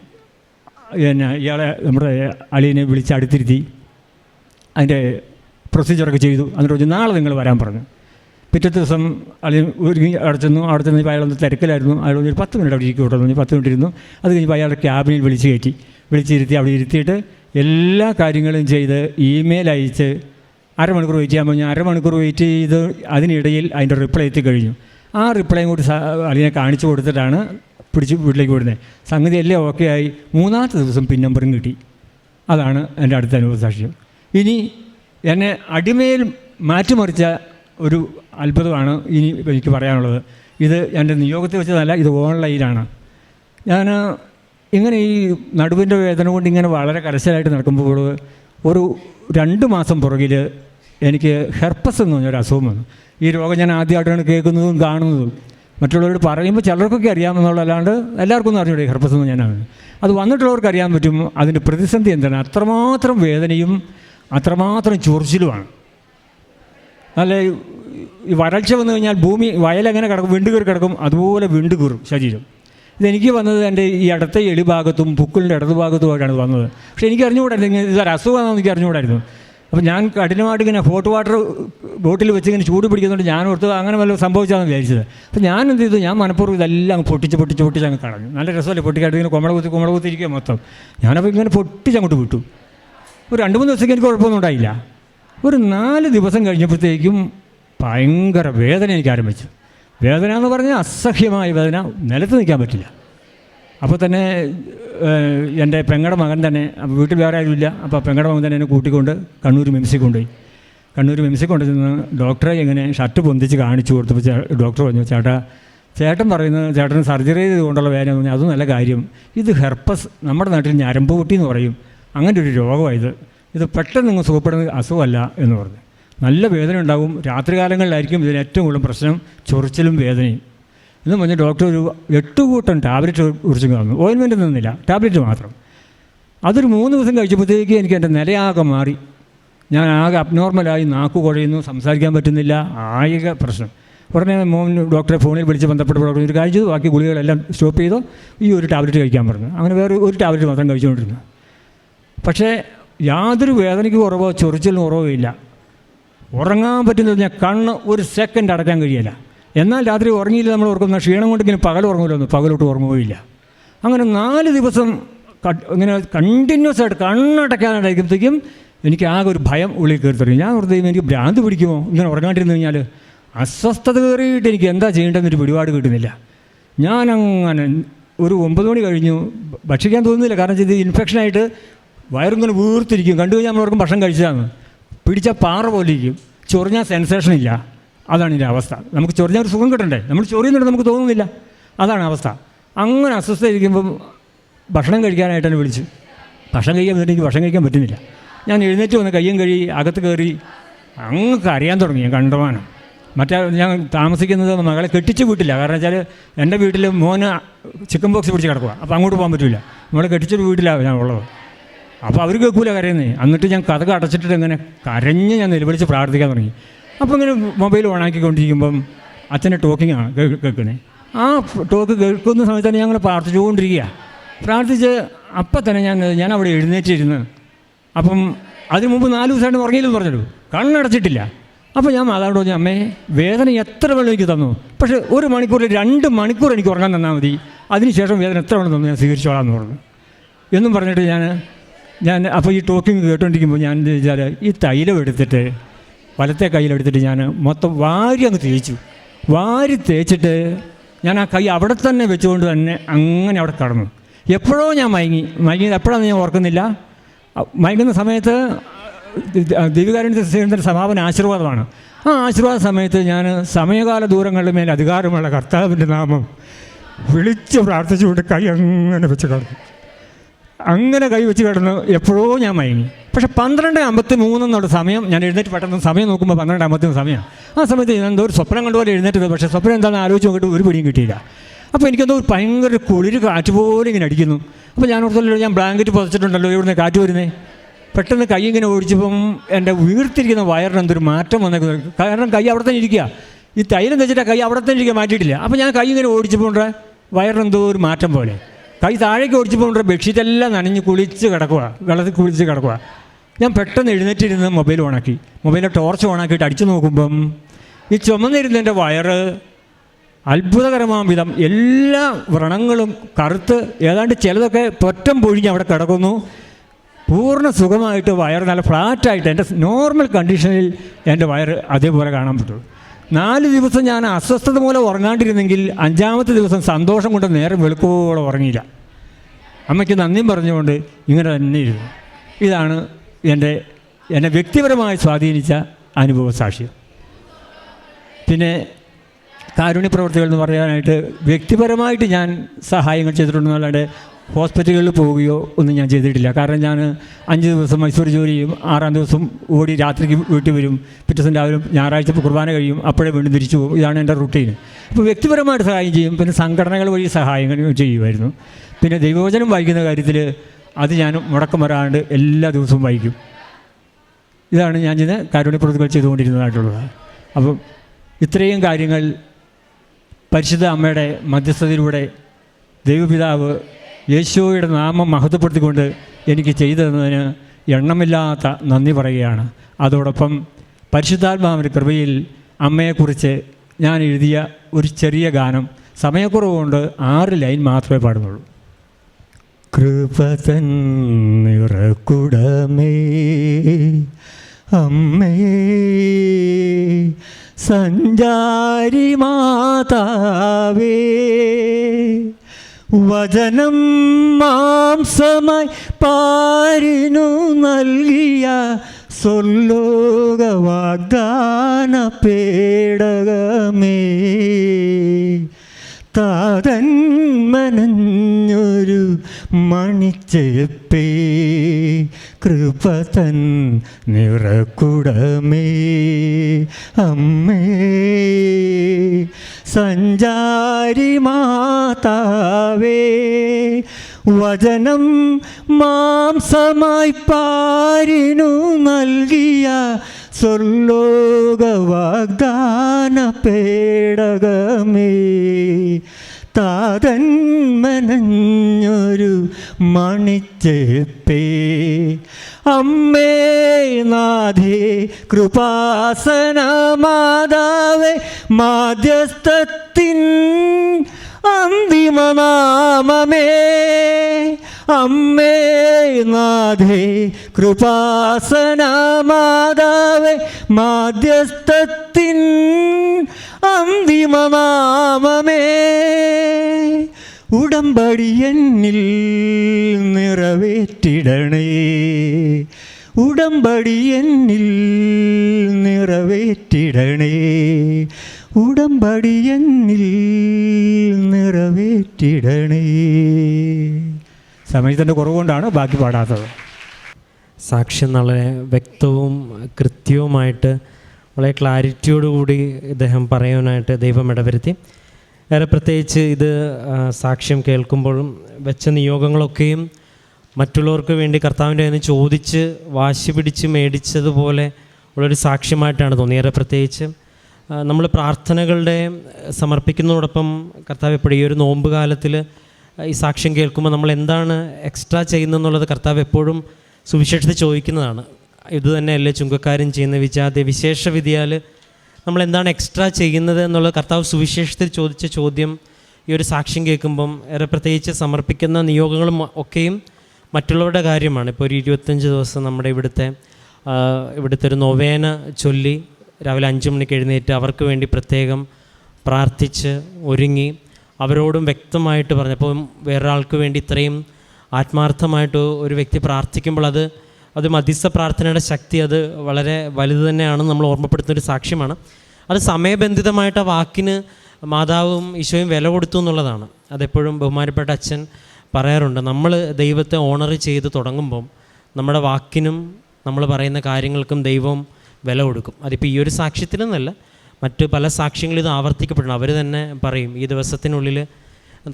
Speaker 1: പിന്നെ ഇയാളെ നമ്മുടെ അളിയനെ വിളിച്ച് അടുത്തിരുത്തി. അതിന്റെ പ്രൊസീജിയറൊക്കെ ചെയ്തു. എന്നിട്ട് പറഞ്ഞു നാളെ നിങ്ങൾ വരാൻ പറഞ്ഞു. പിറ്റേ ദിവസം അളിയൻ ഒരുങ്ങി അവിടെ ചെന്ന്. ചെന്നപ്പോൾ അയാളൊന്ന് തിരക്കിലായിരുന്നു. അയാൾ ഒരു പത്ത് മിനിറ്റ് അവിടെ ഇരിക്കും പറഞ്ഞു. പത്ത് മിനിറ്റ് ഇരുന്നു. അത് കഴിഞ്ഞപ്പോൾ അയാളുടെ ക്യാബിനിൽ വിളിച്ച് കയറ്റി. വിളിച്ചിരുത്തി അവിടെ ഇരുത്തിയിട്ട് എല്ലാ കാര്യങ്ങളും ചെയ്ത് ഇമെയിൽ അയച്ച് അരമണിക്കൂർ വെയിറ്റ് ചെയ്യാൻ പറഞ്ഞു. അരമണിക്കൂർ വെയിറ്റ് ചെയ്ത് അതിനിടയിൽ അതിന്റെ റിപ്ലൈ എത്തി കഴിഞ്ഞു. ആ റിപ്ലൈ കൂടി അതിനെ കാണിച്ചു കൊടുത്തിട്ടാണ് പിടിച്ച് വീട്ടിലേക്ക് വിടുന്നത്. സംഗതി എല്ലാം ഓക്കെ ആയി. മൂന്നാമത്തെ ദിവസം പിൻ നമ്പറും കിട്ടി. അതാണ് എന്റെ അടുത്ത അനുഭവ സാക്ഷ്യം. ഇനി എന്നെ അടിമയിൽ മാറ്റിമറിച്ച ഒരു അത്ഭുതമാണ് ഇനി എനിക്ക് പറയാനുള്ളത്. ഇത് എന്റെ നിയോഗത്തിൽ വെച്ചതല്ല ഇത് ഓൺലൈനാണ് ഞാൻ ഇങ്ങനെ ഈ നടുവിന്റെ വേദന കൊണ്ട് ഇങ്ങനെ വളരെ കരശലായിട്ട് നടക്കുമ്പോൾ ഒരു രണ്ട് മാസം പുറകിൽ എനിക്ക് ഹെർപ്പസ് എന്ന് പറഞ്ഞൊരു അസുഖം വന്നു. ഈ രോഗം ഞാൻ ആദ്യമായിട്ടാണ് കേൾക്കുന്നതും കാണുന്നതും. മറ്റുള്ളവരോട് പറയുമ്പോൾ ചിലർക്കൊക്കെ അറിയാമെന്നുള്ളതല്ലാണ്ട് എല്ലാവർക്കും ഒന്നും അറിഞ്ഞൂടെ ഹെർപ്പസ് എന്ന് ഞാനാണ് അത് വന്നിട്ടുള്ളവർക്ക് അറിയാൻ പറ്റും അതിന്റെ പ്രതിസന്ധി എന്താണ്. അത്രമാത്രം വേദനയും അത്രമാത്രം ചൊറിച്ചിലുമാണ്. നല്ല ഈ വരൾച്ച വന്നു കഴിഞ്ഞാൽ ഭൂമി വയലെങ്ങനെ കിടക്കും? വിണ്ടുകീറി കിടക്കും. അതുപോലെ വിണ്ടുകീറും ശരീരം. ഇതെനിക്ക് വന്നത് എന്റെ ഈ അടുത്ത എളിഭാഗത്തും പുക്കിളിന്റെ ഇടതു ഭാഗത്തുമായിട്ടാണ് വന്നത്. പക്ഷേ എനിക്ക് അറിഞ്ഞുകൂടായിരുന്നു ഇതൊരു അസുഖമാണെന്ന് എനിക്ക് അറിഞ്ഞുകൂടായിരുന്നു അപ്പോൾ ഞാൻ കഠിനമായിട്ട് ഇങ്ങനെ ഹോട്ട് വാട്ടർ ബോട്ടിൽ വെച്ച് ഇങ്ങനെ ചൂട് പിടിക്കുന്നുണ്ട് ഞാൻ ഓർത്ത് അങ്ങനെ വല്ല സംഭവിച്ചാണെന്ന് വിചാരിച്ചത്. അപ്പോൾ ഞാൻ എന്ത് ചെയ്തു? ഞാൻ മനഃപൂർവം ഇതെല്ലാം അങ്ങ് പൊട്ടിച്ച് പൊട്ടിച്ച് പൊട്ടിച്ച് അങ്ങ് കളഞ്ഞു. നല്ല രസമല്ലേ പൊട്ടിക്കായിട്ട് ഇങ്ങനെ കുമ്പള കുത്തി കുമ്പള കുത്തി ഇരിക്കുക മൊത്തം. ഞാനപ്പോൾ ഇങ്ങനെ പൊട്ടിച്ച് അങ്ങോട്ട് വിട്ടു. ഒരു രണ്ട് മൂന്ന് ദിവസത്തേക്ക് എനിക്ക് കുഴപ്പമൊന്നും ഉണ്ടായില്ല. ഒരു നാല് ദിവസം കഴിഞ്ഞപ്പോഴത്തേക്കും ഭയങ്കര വേദന എനിക്ക് ആരംഭിച്ചു. വേദന എന്ന് പറഞ്ഞാൽ അസഹ്യമായ വേദന. നിലത്ത് നിൽക്കാൻ പറ്റില്ല. അപ്പോൾ തന്നെ എന്റെ പെങ്ങടെ മകൻ തന്നെ വീട്ടിൽ വേറെ ആരുമില്ല. അപ്പോൾ പെങ്ങടെ മകൻ തന്നെ എന്നെ കൂട്ടിക്കൊണ്ട് കണ്ണൂർ മിംസിൽ കൊണ്ടുപോയി. കണ്ണൂർ മിംസിൽ കൊണ്ടുചെന്ന് ഡോക്ടറെ ഇങ്ങനെ ഷർട്ട് പൊന്തിച്ച് കാണിച്ചു കൊടുത്തപ്പോൾ ഡോക്ടർ പറഞ്ഞു ചേട്ടാ ചേട്ടൻ പറയുന്നത് ചേട്ടന് സർജറി ചെയ്തുകൊണ്ടുള്ള വേദന എന്ന് പറഞ്ഞാൽ അത് നല്ല കാര്യം. ഇത് ഹെർപ്പസ് നമ്മുടെ നാട്ടിൽ ഞരമ്പ് കുട്ടി എന്ന് പറയും. അങ്ങനെ ഒരു രോഗമായത് ഇത് പെട്ടെന്ന് നിങ്ങൾ സുഖപ്പെടുന്ന അസുഖമല്ല എന്ന് പറഞ്ഞു. നല്ല വേദന ഉണ്ടാവും. രാത്രികാലങ്ങളിലായിരിക്കും ഇതിന് ഏറ്റവും കൂടുതൽ പ്രശ്നം ചൊറിച്ചിലും വേദനയും. എന്ന് പറഞ്ഞ് ഡോക്ടർ ഒരു എട്ട് കൂട്ടം ടാബ്ലറ്റ് കുറിച്ച് തന്നു ഓയിൻമെന്റ് നിന്നില്ല ടാബ്ലറ്റ് മാത്രം. അതൊരു മൂന്ന് ദിവസം കഴിച്ചപ്പോഴത്തേക്ക് എനിക്ക് എന്റെ നിലയാകെ മാറി. ഞാൻ ആകെ അബ്നോർമലായി നാക്ക് കുഴയുന്നു സംസാരിക്കാൻ പറ്റുന്നില്ല ആയിക പ്രശ്നം. ഉടനെ മോൻ ഡോക്ടറെ ഫോണിൽ വിളിച്ച് ബന്ധപ്പെട്ട് ഡോക്ടർ ഒരു കാര്യം ചെയ്തു. ബാക്കി ഗുളികളെല്ലാം സ്റ്റോപ്പ് ചെയ്തോ. ഈ ഒരു ടാബ്ലറ്റ് കഴിക്കാൻ പറഞ്ഞു. അങ്ങനെ വേറെ ഒരു ടാബ്ലറ്റ് മാത്രം കഴിച്ചുകൊണ്ടിരുന്നു. പക്ഷേ യാതൊരു വേദനയ്ക്ക് കുറവോ ചൊറിച്ചിലിന് കുറവോ ഇല്ല. ഉറങ്ങാൻ പറ്റുന്നത് പറഞ്ഞാൽ കണ്ണ് ഒരു സെക്കൻഡ് അടയ്ക്കാൻ കഴിയില്ല. എന്നാൽ രാത്രി ഉറങ്ങിയില്ല നമ്മൾ ഉറക്കുന്ന ക്ഷീണം കൊണ്ടെങ്കിലും പകൽ ഉറങ്ങുമല്ലോ പകലോട്ട് ഉറങ്ങുകയില്ല. അങ്ങനെ നാല് ദിവസം ഇങ്ങനെ കണ്ടിന്യൂസ് ആയിട്ട് കണ്ണടയ്ക്കാനായിരിക്കുമ്പോഴത്തേക്കും എനിക്ക് ആകെ ഒരു ഭയം ഉള്ളിൽ കയറി തുടങ്ങി. ഞാൻ ഓർത്ത് എനിക്ക് ഭ്രാന്ത് പിടിക്കുമോ? ഇങ്ങനെ ഉറങ്ങാണ്ടിരുന്നു കഴിഞ്ഞാൽ അസ്വസ്ഥത കയറിയിട്ട് എനിക്ക് എന്താ ചെയ്യേണ്ടതെന്നൊരു പിടിപാട് കിട്ടുന്നില്ല. ഞാനങ്ങനെ ഒരു ഒമ്പത് മണി കഴിഞ്ഞു. ഭക്ഷിക്കാൻ തോന്നുന്നില്ല. കാരണം ഇത് ഇൻഫെക്ഷനായിട്ട് വയറിങ്ങനെ വീർത്തിരിക്കും. കണ്ടു കഴിഞ്ഞാൽ നമ്മളവർക്കും ഭക്ഷണം കഴിച്ചതാണ് പിടിച്ച പാറ പോലെ ഇരിക്കും ചൊറിഞ്ഞാൽ സെൻസേഷൻ ഇല്ല. അതാണ് ഇതിന്റെ അവസ്ഥ. നമുക്ക് ചൊറിഞ്ഞാൽ ഒരു സുഖം കിട്ടണ്ടേ? നമ്മൾ ചൊറിയുന്നുണ്ട് നമുക്ക് തോന്നുന്നില്ല. അതാണ് അവസ്ഥ. അങ്ങനെ അസ്വസ്ഥ ഇരിക്കുമ്പം ഭക്ഷണം കഴിക്കാനായിട്ട് എന്നെ വിളിച്ചു. ഭക്ഷണം കഴിക്കാൻ പറ്റും എനിക്ക് ഭക്ഷണം കഴിക്കാൻ പറ്റുന്നില്ല. ഞാൻ എഴുന്നേറ്റ് വന്ന് കയ്യും കഴി അകത്ത് കയറി അങ്ങക്ക് അറിയാൻ തുടങ്ങി കണ്ടമാനം. മറ്റേ ഞാൻ താമസിക്കുന്നത് മകളെ കെട്ടിച്ച് വീട്ടില്ല. കാരണം വെച്ചാൽ എന്റെ വീട്ടിൽ മോന് ചിക്കൻ ബോക്സ് പിടിച്ച് കിടക്കുക അപ്പോൾ അങ്ങോട്ട് പോകാൻ പറ്റില്ല നമ്മളെ കെട്ടിച്ചൊരു വീട്ടിലാണ് ഞാൻ ഉള്ളത്. അപ്പോൾ അവർ കേൾക്കൂല കരയുന്നേ. എന്നിട്ട് ഞാൻ കഥ അടച്ചിട്ട് ഇങ്ങനെ കരഞ്ഞ് ഞാൻ നിലവിളിച്ച് പ്രാർത്ഥിക്കാൻ തുടങ്ങി. അപ്പോൾ ഇങ്ങനെ മൊബൈൽ ഓണാക്കിക്കൊണ്ടിരിക്കുമ്പം അച്ഛന്റെ ടോക്കിംഗ് ആണ് കേൾക്കണേ. ആ ടോക്ക് കേൾക്കുന്ന സമയത്ത് തന്നെ ഞങ്ങൾ പ്രാർത്ഥിച്ചുകൊണ്ടിരിക്കുക. പ്രാർത്ഥിച്ച് അപ്പം തന്നെ ഞാൻ ഞാൻ അവിടെ എഴുന്നേറ്റിരുന്ന് അപ്പം അതിന് മുമ്പ് നാല് ദിവസമായിട്ട് ഉറങ്ങിയില്ലെന്ന് പറഞ്ഞല്ലോ കണ്ണടച്ചിട്ടില്ല. അപ്പോൾ ഞാൻ മാതാവിനോട് പറഞ്ഞു അമ്മേ വേദന എത്ര വെള്ളം എനിക്ക് തന്നു? പക്ഷേ ഒരു മണിക്കൂറിൽ രണ്ട് മണിക്കൂർ എനിക്ക് ഉറങ്ങാൻ തന്നാൽ മതി. അതിനുശേഷം വേദന എത്ര വേണം തന്നു? ഞാൻ സ്വീകരിച്ചോളാം എന്ന് പറഞ്ഞു. എന്നും പറഞ്ഞിട്ട് ഞാൻ ഞാൻ അപ്പോൾ ഈ ടോക്കിംഗ് കേട്ടോണ്ടിരിക്കുമ്പോൾ ഞാൻ എന്താ വെച്ചാൽ ഈ തൈലം എടുത്തിട്ട് വലത്തെ കയ്യിലെടുത്തിട്ട് ഞാൻ മൊത്തം വാരി അങ്ങ് തേച്ചു. വാരി തേച്ചിട്ട് ഞാൻ ആ കൈ അവിടെ തന്നെ വെച്ചുകൊണ്ട് തന്നെ അങ്ങനെ അവിടെ കടന്നു. എപ്പോഴോ ഞാൻ മയങ്ങി. മയങ്ങിയത് എപ്പോഴാണെന്ന് ഞാൻ ഓർക്കുന്നില്ല. മയങ്ങുന്ന സമയത്ത് ദിവ്യകാരുണ്യ സമാപന ആശീർവാദമാണ്. ആ ആശീർവാദ സമയത്ത് ഞാൻ സമയകാല ദൂരങ്ങളുടെ മേൽ അധികാരമുള്ള കർത്താവിന്റെ നാമം വിളിച്ച് പ്രാർത്ഥിച്ചുകൊണ്ട് കൈ അങ്ങനെ വെച്ച് കടന്നു. അങ്ങനെ കൈവച്ച് കിടന്ന് എപ്പോഴോ ഞാൻ മയങ്ങി. പക്ഷെ പന്ത്രണ്ട് അമ്പത്തി മൂന്നെന്നുള്ള സമയം ഞാൻ എഴുന്നേറ്റ് പെട്ടെന്ന് സമയം നോക്കുമ്പോൾ പന്ത്രണ്ട് അമ്പത്തി മൂന്ന് സമയം. ആ സമയത്ത് ഞാൻ എന്തോ ഒരു സ്വപ്നം കണ്ടുപോലെ എഴുന്നേറ്റത് പക്ഷേ സ്വപ്നം എന്താണെന്ന് ആലോചിച്ച് നോക്കിയിട്ട് ഒരു പിടിയും കിട്ടിയില്ല. അപ്പോൾ എനിക്കെന്തോ ഒരു ഭയങ്കര കുളിര് കാറ്റ് പോലെ ഇങ്ങനെ അടിക്കുന്നു. അപ്പോൾ ഞാൻ ഓർത്തല്ലോ ഞാൻ ബ്ലാങ്കറ്റ് പുതച്ചിട്ടുണ്ടല്ലോ ഇവിടുന്ന് കാറ്റ് വരുന്നേ? പെട്ടെന്ന് കൈ ഇങ്ങനെ ഓടിച്ചപ്പം എന്റെ വീർത്തിരിക്കുന്ന വയറിന് എന്തൊരു മാറ്റം വന്നേക്കുന്നത് കാരണം കൈ അവിടെ തന്നെ ഇരിക്കുക ഈ തൈലം തെച്ചിട്ട് കൈ അവിടെ തന്നെ ഇരിക്കുക മാറ്റിയിട്ടില്ല. അപ്പോൾ ഞാൻ കൈ ഇങ്ങനെ ഓടിച്ചപ്പോൾ വയറിനെന്തോ ഒരു മാറ്റം പോലെ. കൈ താഴേക്ക് ഓടിച്ചപ്പോൾ ബെഡ്ഷീറ്റ് എല്ലാം നനഞ്ഞ് കുളിച്ച് കിടക്കുക വെള്ളത്തിൽ കുളിച്ച് കിടക്കുക ഞാൻ പെട്ടെന്ന് എഴുന്നേറ്റിരുന്ന് മൊബൈൽ ഓണാക്കി. മൊബൈലിൽ ടോർച്ച് ഓണാക്കിയിട്ട് അടിച്ചു നോക്കുമ്പം ഈ ചുമന്നിരുന്നതിന്റെ വയറ് അത്ഭുതകരമാം വിധം എല്ലാ വ്രണങ്ങളും കറുത്ത് ഏതാണ്ട് ചിലതൊക്കെ പൊറ്റം പൊഴിഞ്ഞ് അവിടെ കിടക്കുന്നു. പൂർണ സുഖമായിട്ട് വയർ നല്ല ഫ്ലാറ്റായിട്ട് എന്റെ നോർമൽ കണ്ടീഷനിൽ എന്റെ വയർ അതേപോലെ കാണാൻ പറ്റുള്ളൂ നാല് ദിവസം ഞാൻ അസ്വസ്ഥത മൂലം ഉറങ്ങാണ്ടിരുന്നെങ്കിൽ അഞ്ചാമത്തെ ദിവസം സന്തോഷം കൊണ്ട് നേരെ വെളുക്കോളം ഉറങ്ങിയില്ല. അമ്മയ്ക്ക് നന്ദിയും പറഞ്ഞുകൊണ്ട് ഇങ്ങനെ തന്നെ ഇരുന്നു. ഇതാണ് എന്റെ എന്നെ വ്യക്തിപരമായി സ്വാധീനിച്ച അനുഭവ സാക്ഷ്യം. പിന്നെ കാരുണ്യ പ്രവർത്തികൾ എന്ന് പറയാനായിട്ട് വ്യക്തിപരമായിട്ട് ഞാൻ സഹായങ്ങൾ ചെയ്തിട്ടുണ്ടെന്നല്ലാണ്ട് ഹോസ്പിറ്റലുകളിൽ പോവുകയോ ഒന്നും ഞാൻ ചെയ്തിട്ടില്ല. കാരണം ഞാൻ അഞ്ച് ദിവസം മൈസൂർ ജോലി ചെയ്യും. ആറാം ദിവസം ഓടി രാത്രിക്ക് വീട്ടിൽ വരും. പിറ്റേ ദിവസം രാവിലെ ഞായറാഴ്ച കുർബാന കഴിയും. അപ്പോഴേ വീണ്ടും തിരിച്ചു പോകും. ഇതാണ് എന്റെ റുട്ടീൻ. അപ്പോൾ വ്യക്തിപരമായിട്ട് സഹായം ചെയ്യും. പിന്നെ സംഘടനകൾ വഴി സഹായങ്ങൾ ചെയ്യുമായിരുന്നു. പിന്നെ ദൈവവചനം വായിക്കുന്ന കാര്യത്തിൽ അത് ഞാൻ മുടക്കം വരാണ്ട് എല്ലാ ദിവസവും വായിക്കും. ഇതാണ് ഞാൻ ഇന്ന് കാരുണ്യപ്രവൃത്തികൾ ചെയ്തുകൊണ്ടിരുന്നതായിട്ടുള്ളത്. അപ്പം ഇത്രയും കാര്യങ്ങൾ പരിശുദ്ധ അമ്മയുടെ മധ്യസ്ഥതയിലൂടെ ദൈവപിതാവ് യേശോയുടെ നാമം മഹത്വപ്പെടുത്തിക്കൊണ്ട് എനിക്ക് ചെയ്തു തന്നതിന് എണ്ണമില്ലാത്ത നന്ദി പറയുകയാണ്. അതോടൊപ്പം പരിശുദ്ധാത്മാവിന്റെ കൃപയിൽ അമ്മയെക്കുറിച്ച് ഞാൻ എഴുതിയ ഒരു ചെറിയ ഗാനം സമയക്കുറവ് കൊണ്ട് ആറ് ലൈൻ മാത്രമേ പാടുന്നുള്ളൂ. കൃപതൻ നിറക്കുടമേ അമ്മേ സഞ്ചാരി മാതാവേ വചനം മാംസമായി പാരിനു നൽകിയ സ്വർലോക വാഗ്ദാന പേടകമേ. താതൻ മനഞ്ഞൊരു മണിച്ചെപ്പേ കൃപതൻ നിറക്കുടമേ. അമ്മേ സഞ്ചാരി മാതാവേ വചനം മാംസമായി പാരിനു നൽകിയ സ്വർലോക വാഗ്ദാന പേടകമേ താതൻ മനഞ്ഞൊരു മണിച്ചേപ്പേ അമ്മേ നാഥേ കൃപാസന മാതാവേ മാധ്യസ്ഥത്തിൻ അന്തിമനാമമേ. അമ്മേ നാഥേ കൃപാസന മാതാവേ മാധ്യസ്ഥത്തിൻ അന്തിമനാമമേ. ഉടമ്പടി എന്നിൽ നിറവേറ്റിടണേ. ഉടമ്പടി എന്നിൽ നിറവേറ്റിടണേ. ഉടമ്പടി എന്നിൽ നിറവേറ്റിടണേ. സമയത്തിന്റെ കുറവുകൊണ്ടാണ് ബാക്കി പാടാത്തത്.
Speaker 2: സാക്ഷ്യം വളരെ വ്യക്തവും കൃത്യവുമായിട്ട് വളരെ ക്ലാരിറ്റിയോടുകൂടി ഇദ്ദേഹം പറയാനായിട്ട് ദൈവം ഇടവരുത്തി. ഏറെ പ്രത്യേകിച്ച് ഇത് സാക്ഷ്യം കേൾക്കുമ്പോഴും വെച്ച നിയോഗങ്ങളൊക്കെയും മറ്റുള്ളവർക്ക് വേണ്ടി കർത്താവിന്റെ കയ്യിൽ ചോദിച്ച് വാശി പിടിച്ച് മേടിച്ചതുപോലെ ഉള്ളൊരു സാക്ഷ്യമായിട്ടാണ് തോന്നിയത്. ഏറെ പ്രത്യേകിച്ച് നമ്മൾ പ്രാർത്ഥനകളുടെ സമർപ്പിക്കുന്നതോടൊപ്പം കർത്താവ് എപ്പോഴും ഈ ഒരു നോമ്പ് കാലത്തിൽ ഈ സാക്ഷ്യം കേൾക്കുമ്പോൾ നമ്മൾ എന്താണ് എക്സ്ട്രാ ചെയ്യുന്നതെന്നുള്ളത് കർത്താവ് എപ്പോഴും സുവിശേഷത്തിൽ ചോദിക്കുന്നതാണ്. ഇത് തന്നെയല്ലേ ചുങ്കക്കാരും ചെയ്യുന്ന വിജാതെ വിശേഷ വിധിയാൽ നമ്മൾ എന്താണ് എക്സ്ട്രാ ചെയ്യുന്നത് എന്നുള്ള കർത്താവ് സുവിശേഷത്തിൽ ചോദിച്ച ചോദ്യം ഈ ഒരു സാക്ഷ്യം കേൾക്കുമ്പം ഏറെ പ്രത്യേകിച്ച് സമർപ്പിക്കുന്ന നിയോഗങ്ങളും ഒക്കെയും മറ്റുള്ളവരുടെ കാര്യമാണ്. ഇപ്പോൾ ഒരു ഇരുപത്തഞ്ച് ദിവസം നമ്മുടെ ഇവിടുത്തെ ഇവിടുത്തെ ഒരു നൊവേന ചൊല്ലി രാവിലെ അഞ്ച് മണിക്ക് എഴുന്നേറ്റ് അവർക്ക് വേണ്ടി പ്രത്യേകം പ്രാർത്ഥിച്ച് ഒരുങ്ങി അവരോടും വ്യക്തമായിട്ട് പറഞ്ഞപ്പോൾ വേറൊരാൾക്ക് വേണ്ടി ഇത്രയും ആത്മാർത്ഥമായിട്ട് ഒരു വ്യക്തി പ്രാർത്ഥിക്കുമ്പോൾ അത് അത് മധ്യസ്ഥ പ്രാർത്ഥനയുടെ ശക്തി അത് വളരെ വലുത് തന്നെയാണ് നമ്മൾ ഓർമ്മപ്പെടുത്തുന്ന ഒരു സാക്ഷ്യമാണ്. അത് സമയബന്ധിതമായിട്ട് ആ വാക്കിന് മാതാവും ഈശോയും വില കൊടുത്തു എന്നുള്ളതാണ്. അതെപ്പോഴും ബഹുമാനപ്പെട്ട അച്ഛൻ പറയാറുണ്ട്. നമ്മൾ ദൈവത്തെ ഓണർ ചെയ്ത് തുടങ്ങുമ്പം നമ്മുടെ വാക്കിനും നമ്മൾ പറയുന്ന കാര്യങ്ങൾക്കും ദൈവം വില കൊടുക്കും. അതിപ്പോൾ ഈ ഒരു സാക്ഷ്യത്തിലെന്നല്ല മറ്റ് പല സാക്ഷ്യങ്ങളും ഇത് ആവർത്തിക്കപ്പെടണം അവർ തന്നെ പറയും ഈ ദിവസത്തിനുള്ളിൽ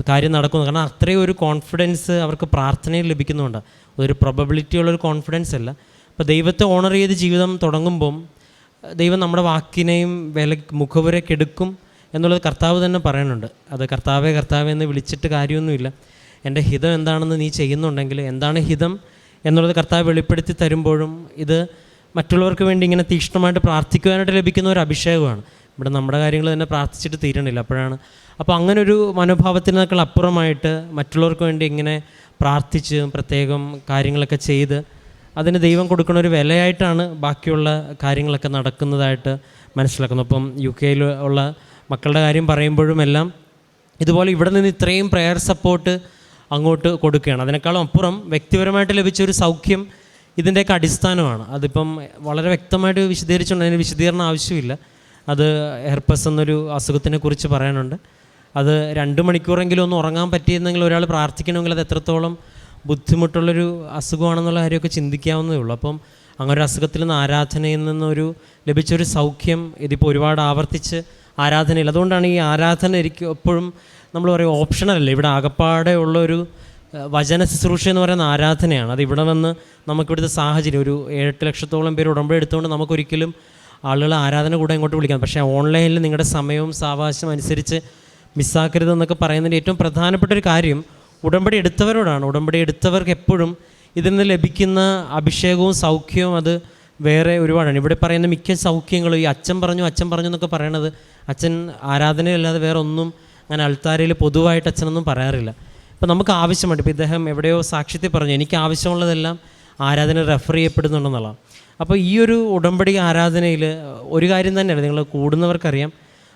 Speaker 2: കാര്യം നടക്കുന്നു. കാരണം അത്രയും ഒരു കോൺഫിഡൻസ് അവർക്ക് പ്രാർത്ഥനയിൽ ലഭിക്കുന്നുണ്ട് ഒരു പ്രൊബബിലിറ്റി ഉള്ളൊരു കോൺഫിഡൻസ് അല്ല. അപ്പോൾ ദൈവത്തെ ഓണർ ചെയ്ത് ജീവിതം തുടങ്ങുമ്പം ദൈവം നമ്മുടെ വാക്കിനെയും വില മുഖവുരക്കെടുക്കും എന്നുള്ളത് കർത്താവ് തന്നെ പറയുന്നുണ്ട്. അത് കർത്താവേ കർത്താവേ എന്ന് വിളിച്ചിട്ട് കാര്യമൊന്നുമില്ല. എന്റെ ഹിതം എന്താണെന്ന് നീ ചെയ്യുന്നുണ്ടെങ്കിൽ എന്താണ് ഹിതം എന്നുള്ളത് കർത്താവ് വെളിപ്പെടുത്തി തരുമ്പോഴും ഇത് മറ്റുള്ളവർക്ക് വേണ്ടി ഇങ്ങനെ തീക്ഷ്ണമായിട്ട് പ്രാർത്ഥിക്കുവാനായിട്ട് ലഭിക്കുന്ന ഒരു അഭിഷേകമാണ്. ഇവിടെ നമ്മുടെ കാര്യങ്ങൾ തന്നെ പ്രാർത്ഥിച്ചിട്ട് തീരണില്ല. അപ്പോഴാണ് അപ്പോൾ അങ്ങനെ ഒരു മനോഭാവത്തിനേക്കാൾ അപ്പുറമായിട്ട് മറ്റുള്ളവർക്ക് വേണ്ടി ഇങ്ങനെ പ്രാർത്ഥിച്ച് പ്രത്യേകം കാര്യങ്ങളൊക്കെ ചെയ്ത് അതിന് ദൈവം കൊടുക്കുന്ന ഒരു വിലയായിട്ടാണ് ബാക്കിയുള്ള കാര്യങ്ങളൊക്കെ നടക്കുന്നതായിട്ട് മനസ്സിലാക്കുന്നത്. അപ്പം യു കെയിൽ ഉള്ള മക്കളുടെ കാര്യം പറയുമ്പോഴും എല്ലാം ഇതുപോലെ ഇവിടെ നിന്ന് ഇത്രയും പ്രെയർ സപ്പോർട്ട് അങ്ങോട്ട് കൊടുക്കുകയാണ്. അതിനേക്കാളും അപ്പുറം വ്യക്തിപരമായിട്ട് ലഭിച്ച ഒരു സൗഖ്യം ഇതിന്റെയൊക്കെ അടിസ്ഥാനമാണ്. അതിപ്പം വളരെ വ്യക്തമായിട്ട് വിശദീകരിച്ചുകൊണ്ട് അതിന് വിശദീകരണം ആവശ്യമില്ല. അത് ഹെർപ്പസ് എന്നൊരു അസുഖത്തിനെ കുറിച്ച് പറയാനുണ്ട്. അത് രണ്ട് മണിക്കൂറെങ്കിലും ഒന്ന് ഉറങ്ങാൻ പറ്റിയെന്നെങ്കിൽ ഒരാൾ പ്രാർത്ഥിക്കണമെങ്കിൽ അത് എത്രത്തോളം ബുദ്ധിമുട്ടുള്ളൊരു അസുഖമാണെന്നുള്ള കാര്യമൊക്കെ ചിന്തിക്കാവുന്നതേ ഉള്ളൂ. അപ്പം അങ്ങനെ ഒരു അസുഖത്തിൽ നിന്ന് ആരാധനയിൽ നിന്നൊരു ലഭിച്ചൊരു സൗഖ്യം ഇതിപ്പോൾ ഒരുപാട് ആവർത്തിച്ച് ആരാധനയിൽ അതുകൊണ്ടാണ് ഈ ആരാധന എനിക്ക് എപ്പോഴും നമ്മൾ പറയും ഓപ്ഷണലല്ല? ഇവിടെ ആകപ്പാടെ ഉള്ളൊരു വചന ശുശ്രൂഷ എന്ന് പറയുന്ന ആരാധനയാണ്. അത് ഇവിടെ വന്ന് നമുക്കിവിടുത്തെ സാഹചര്യം ഒരു ഏഴെട്ട് ലക്ഷത്തോളം പേര് ഉടമ്പടി എടുത്തുകൊണ്ട് നമുക്കൊരിക്കലും ആളുകൾ ആരാധന കൂടെ ഇങ്ങോട്ട് വിളിക്കാം പക്ഷേ ഓൺലൈനിൽ നിങ്ങളുടെ സമയവും സാവകാശം അനുസരിച്ച് മിസ്സാക്കരുതെന്നൊക്കെ പറയുന്നതിന്റെ ഏറ്റവും പ്രധാനപ്പെട്ട ഒരു കാര്യം ഉടമ്പടി എടുത്തവരോടാണ്. ഉടമ്പടി എടുത്തവർക്ക് എപ്പോഴും ഇതിൽ നിന്ന് ലഭിക്കുന്ന അഭിഷേകവും സൗഖ്യവും അത് വേറെ ഒരുപാടാണ്. ഇവിടെ പറയുന്ന മിക്ക സൗഖ്യങ്ങളും ഈ അച്ഛൻ പറഞ്ഞു അച്ഛൻ പറഞ്ഞു എന്നൊക്കെ പറയണത് അച്ഛൻ ആരാധനയല്ലാതെ വേറെ ഒന്നും അങ്ങനെ അൾത്താരയിൽ പൊതുവായിട്ട് അച്ഛനൊന്നും പറയാറില്ല. ഇപ്പം നമുക്ക് ആവശ്യമുണ്ട് ഇപ്പോൾ ഇദ്ദേഹം എവിടെയോ സാക്ഷ്യത്തിൽ പറഞ്ഞു എനിക്ക് ആവശ്യമുള്ളതെല്ലാം ആരാധന റെഫർ ചെയ്യപ്പെടുന്നുണ്ടെന്നുള്ളതാണ് അപ്പോൾ ഈ ഒരു ഉടമ്പടി ആരാധനയിൽ ഒരു കാര്യം തന്നെയാണ് നിങ്ങൾ കൂടുന്നവർക്കറിയാം.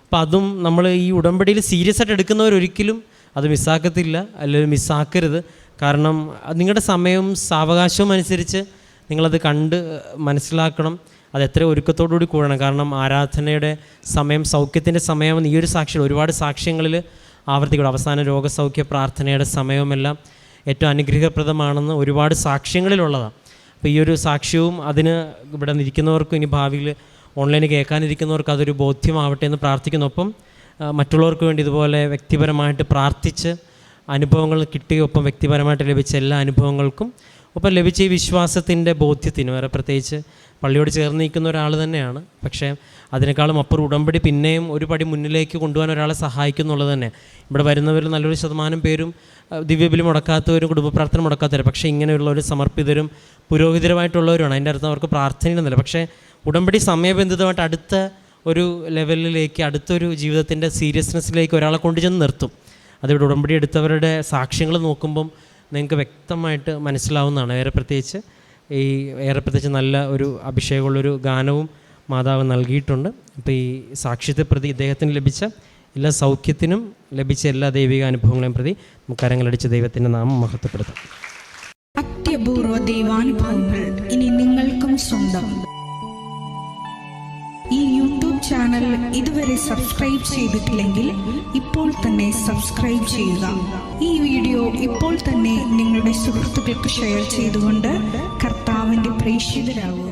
Speaker 2: അപ്പോൾ അതും നമ്മൾ ഈ ഉടമ്പടിയിൽ സീരിയസ് ആയിട്ട് എടുക്കുന്നവരൊരിക്കലും അത് മിസ്സാക്കത്തില്ല അല്ലെങ്കിൽ മിസ്സാക്കരുത് കാരണം നിങ്ങളുടെ സമയവും സാവകാശവും അനുസരിച്ച് നിങ്ങളത് കണ്ട് മനസ്സിലാക്കണം. അത് എത്ര ഒരുക്കത്തോടുകൂടി കൂടണം. കാരണം ആരാധനയുടെ സമയം സൗഖ്യത്തിന്റെ സമയം ഈ ഒരു സാക്ഷ്യം ഒരുപാട് സാക്ഷ്യങ്ങളിൽ ആവർത്തിക്കണം അവസാന രോഗസൗഖ്യ പ്രാർത്ഥനയുടെ സമയവുമെല്ലാം ഏറ്റവും അനുഗ്രഹപ്രദമാണെന്ന് ഒരുപാട് സാക്ഷ്യങ്ങളിലുള്ളതാണ്. അപ്പോൾ ഈ ഒരു സാക്ഷ്യവും അതിന് ഇവിടെ നിൽക്കുന്നവർക്കും ഇനി ഭാവിയിൽ ഓൺലൈനിൽ കേൾക്കാനിരിക്കുന്നവർക്ക് അതൊരു ബോധ്യമാവട്ടെ എന്ന് പ്രാർത്ഥിക്കുന്നു ഒപ്പം മറ്റുള്ളവർക്ക് വേണ്ടി ഇതുപോലെ വ്യക്തിപരമായിട്ട് പ്രാർത്ഥിച്ച് അനുഭവങ്ങൾ കിട്ടിയൊപ്പം വ്യക്തിപരമായിട്ട് ലഭിച്ച എല്ലാ അനുഭവങ്ങൾക്കും ഒപ്പം ലഭിച്ച ഈ വിശ്വാസത്തിന്റെ ബോധ്യത്തിന് വേറെ പ്രത്യേകിച്ച് പള്ളിയോട് ചേർന്ന് നിൽക്കുന്ന ഒരാൾ തന്നെയാണ്. പക്ഷേ അതിനേക്കാളും അപ്പുറം ഉടമ്പടി പിന്നെയും ഒരു പടി മുന്നിലേക്ക് കൊണ്ടുപോകാൻ ഒരാളെ സഹായിക്കുന്നുള്ളത് തന്നെ. ഇവിടെ വരുന്നവരിൽ നല്ലൊരു ശതമാനം പേരും ദിവ്യബലി മുടക്കാത്തവരും കുടുംബ പ്രാർത്ഥന മുടക്കാത്തവരും പക്ഷേ ഇങ്ങനെയുള്ള ഒരു സമർപ്പിതരും പുരോഹിതരുമായിട്ടുള്ളവരുമാണ്. അതിന്റെ അർത്ഥം അവർക്ക് പ്രാർത്ഥനയിലൊന്നുമില്ല. പക്ഷേ ഉടമ്പടി സമയബന്ധിതമായിട്ട് അടുത്ത ഒരു ലെവലിലേക്ക് അടുത്തൊരു ജീവിതത്തിന്റെ സീരിയസ്നെസ്സിലേക്ക് ഒരാളെ കൊണ്ടുചെന്ന് നിർത്തും. അതിവിടെ ഉടമ്പടി എടുത്തവരുടെ സാക്ഷ്യങ്ങൾ നോക്കുമ്പം നിങ്ങൾക്ക് വ്യക്തമായിട്ട് മനസ്സിലാവുന്നതാണ്. ഏറെ പ്രത്യേകിച്ച് ഈ ഏറെ പ്രത്യേകിച്ച് നല്ല ഒരു അഭിഷേകമുള്ളൊരു ഗാനവും മാതാവ് നൽകിയിട്ടുണ്ട്. അപ്പോൾ ഈ സാക്ഷ്യത്തെ പ്രതി ഇദ്ദേഹത്തിന് ലഭിച്ച എല്ലാ സൗഖ്യത്തിനും ലഭിച്ച എല്ലാ ദൈവിക അനുഭവങ്ങളെയും പ്രതി കരങ്ങളടിച്ച് ദൈവത്തിന്റെ നാമം മഹത്വപ്പെടുത്താം.
Speaker 3: അത്യപൂർവ ദൈവാനുഭവങ്ങൾ ഇനി നിങ്ങൾക്കും സ്വന്തം. ഈ യൂട്യൂബ് ചാനൽ ഇതുവരെ സബ്സ്ക്രൈബ് ചെയ്തിട്ടില്ലെങ്കിൽ ഇപ്പോൾ തന്നെ സബ്സ്ക്രൈബ് ചെയ്യുക. ഈ വീഡിയോ ഇപ്പോൾ തന്നെ നിങ്ങളുടെ സുഹൃത്തുക്കൾക്ക് ഷെയർ ചെയ്തുകൊണ്ട് കർത്താവിന്റെ പ്രേക്ഷിതരാകുക.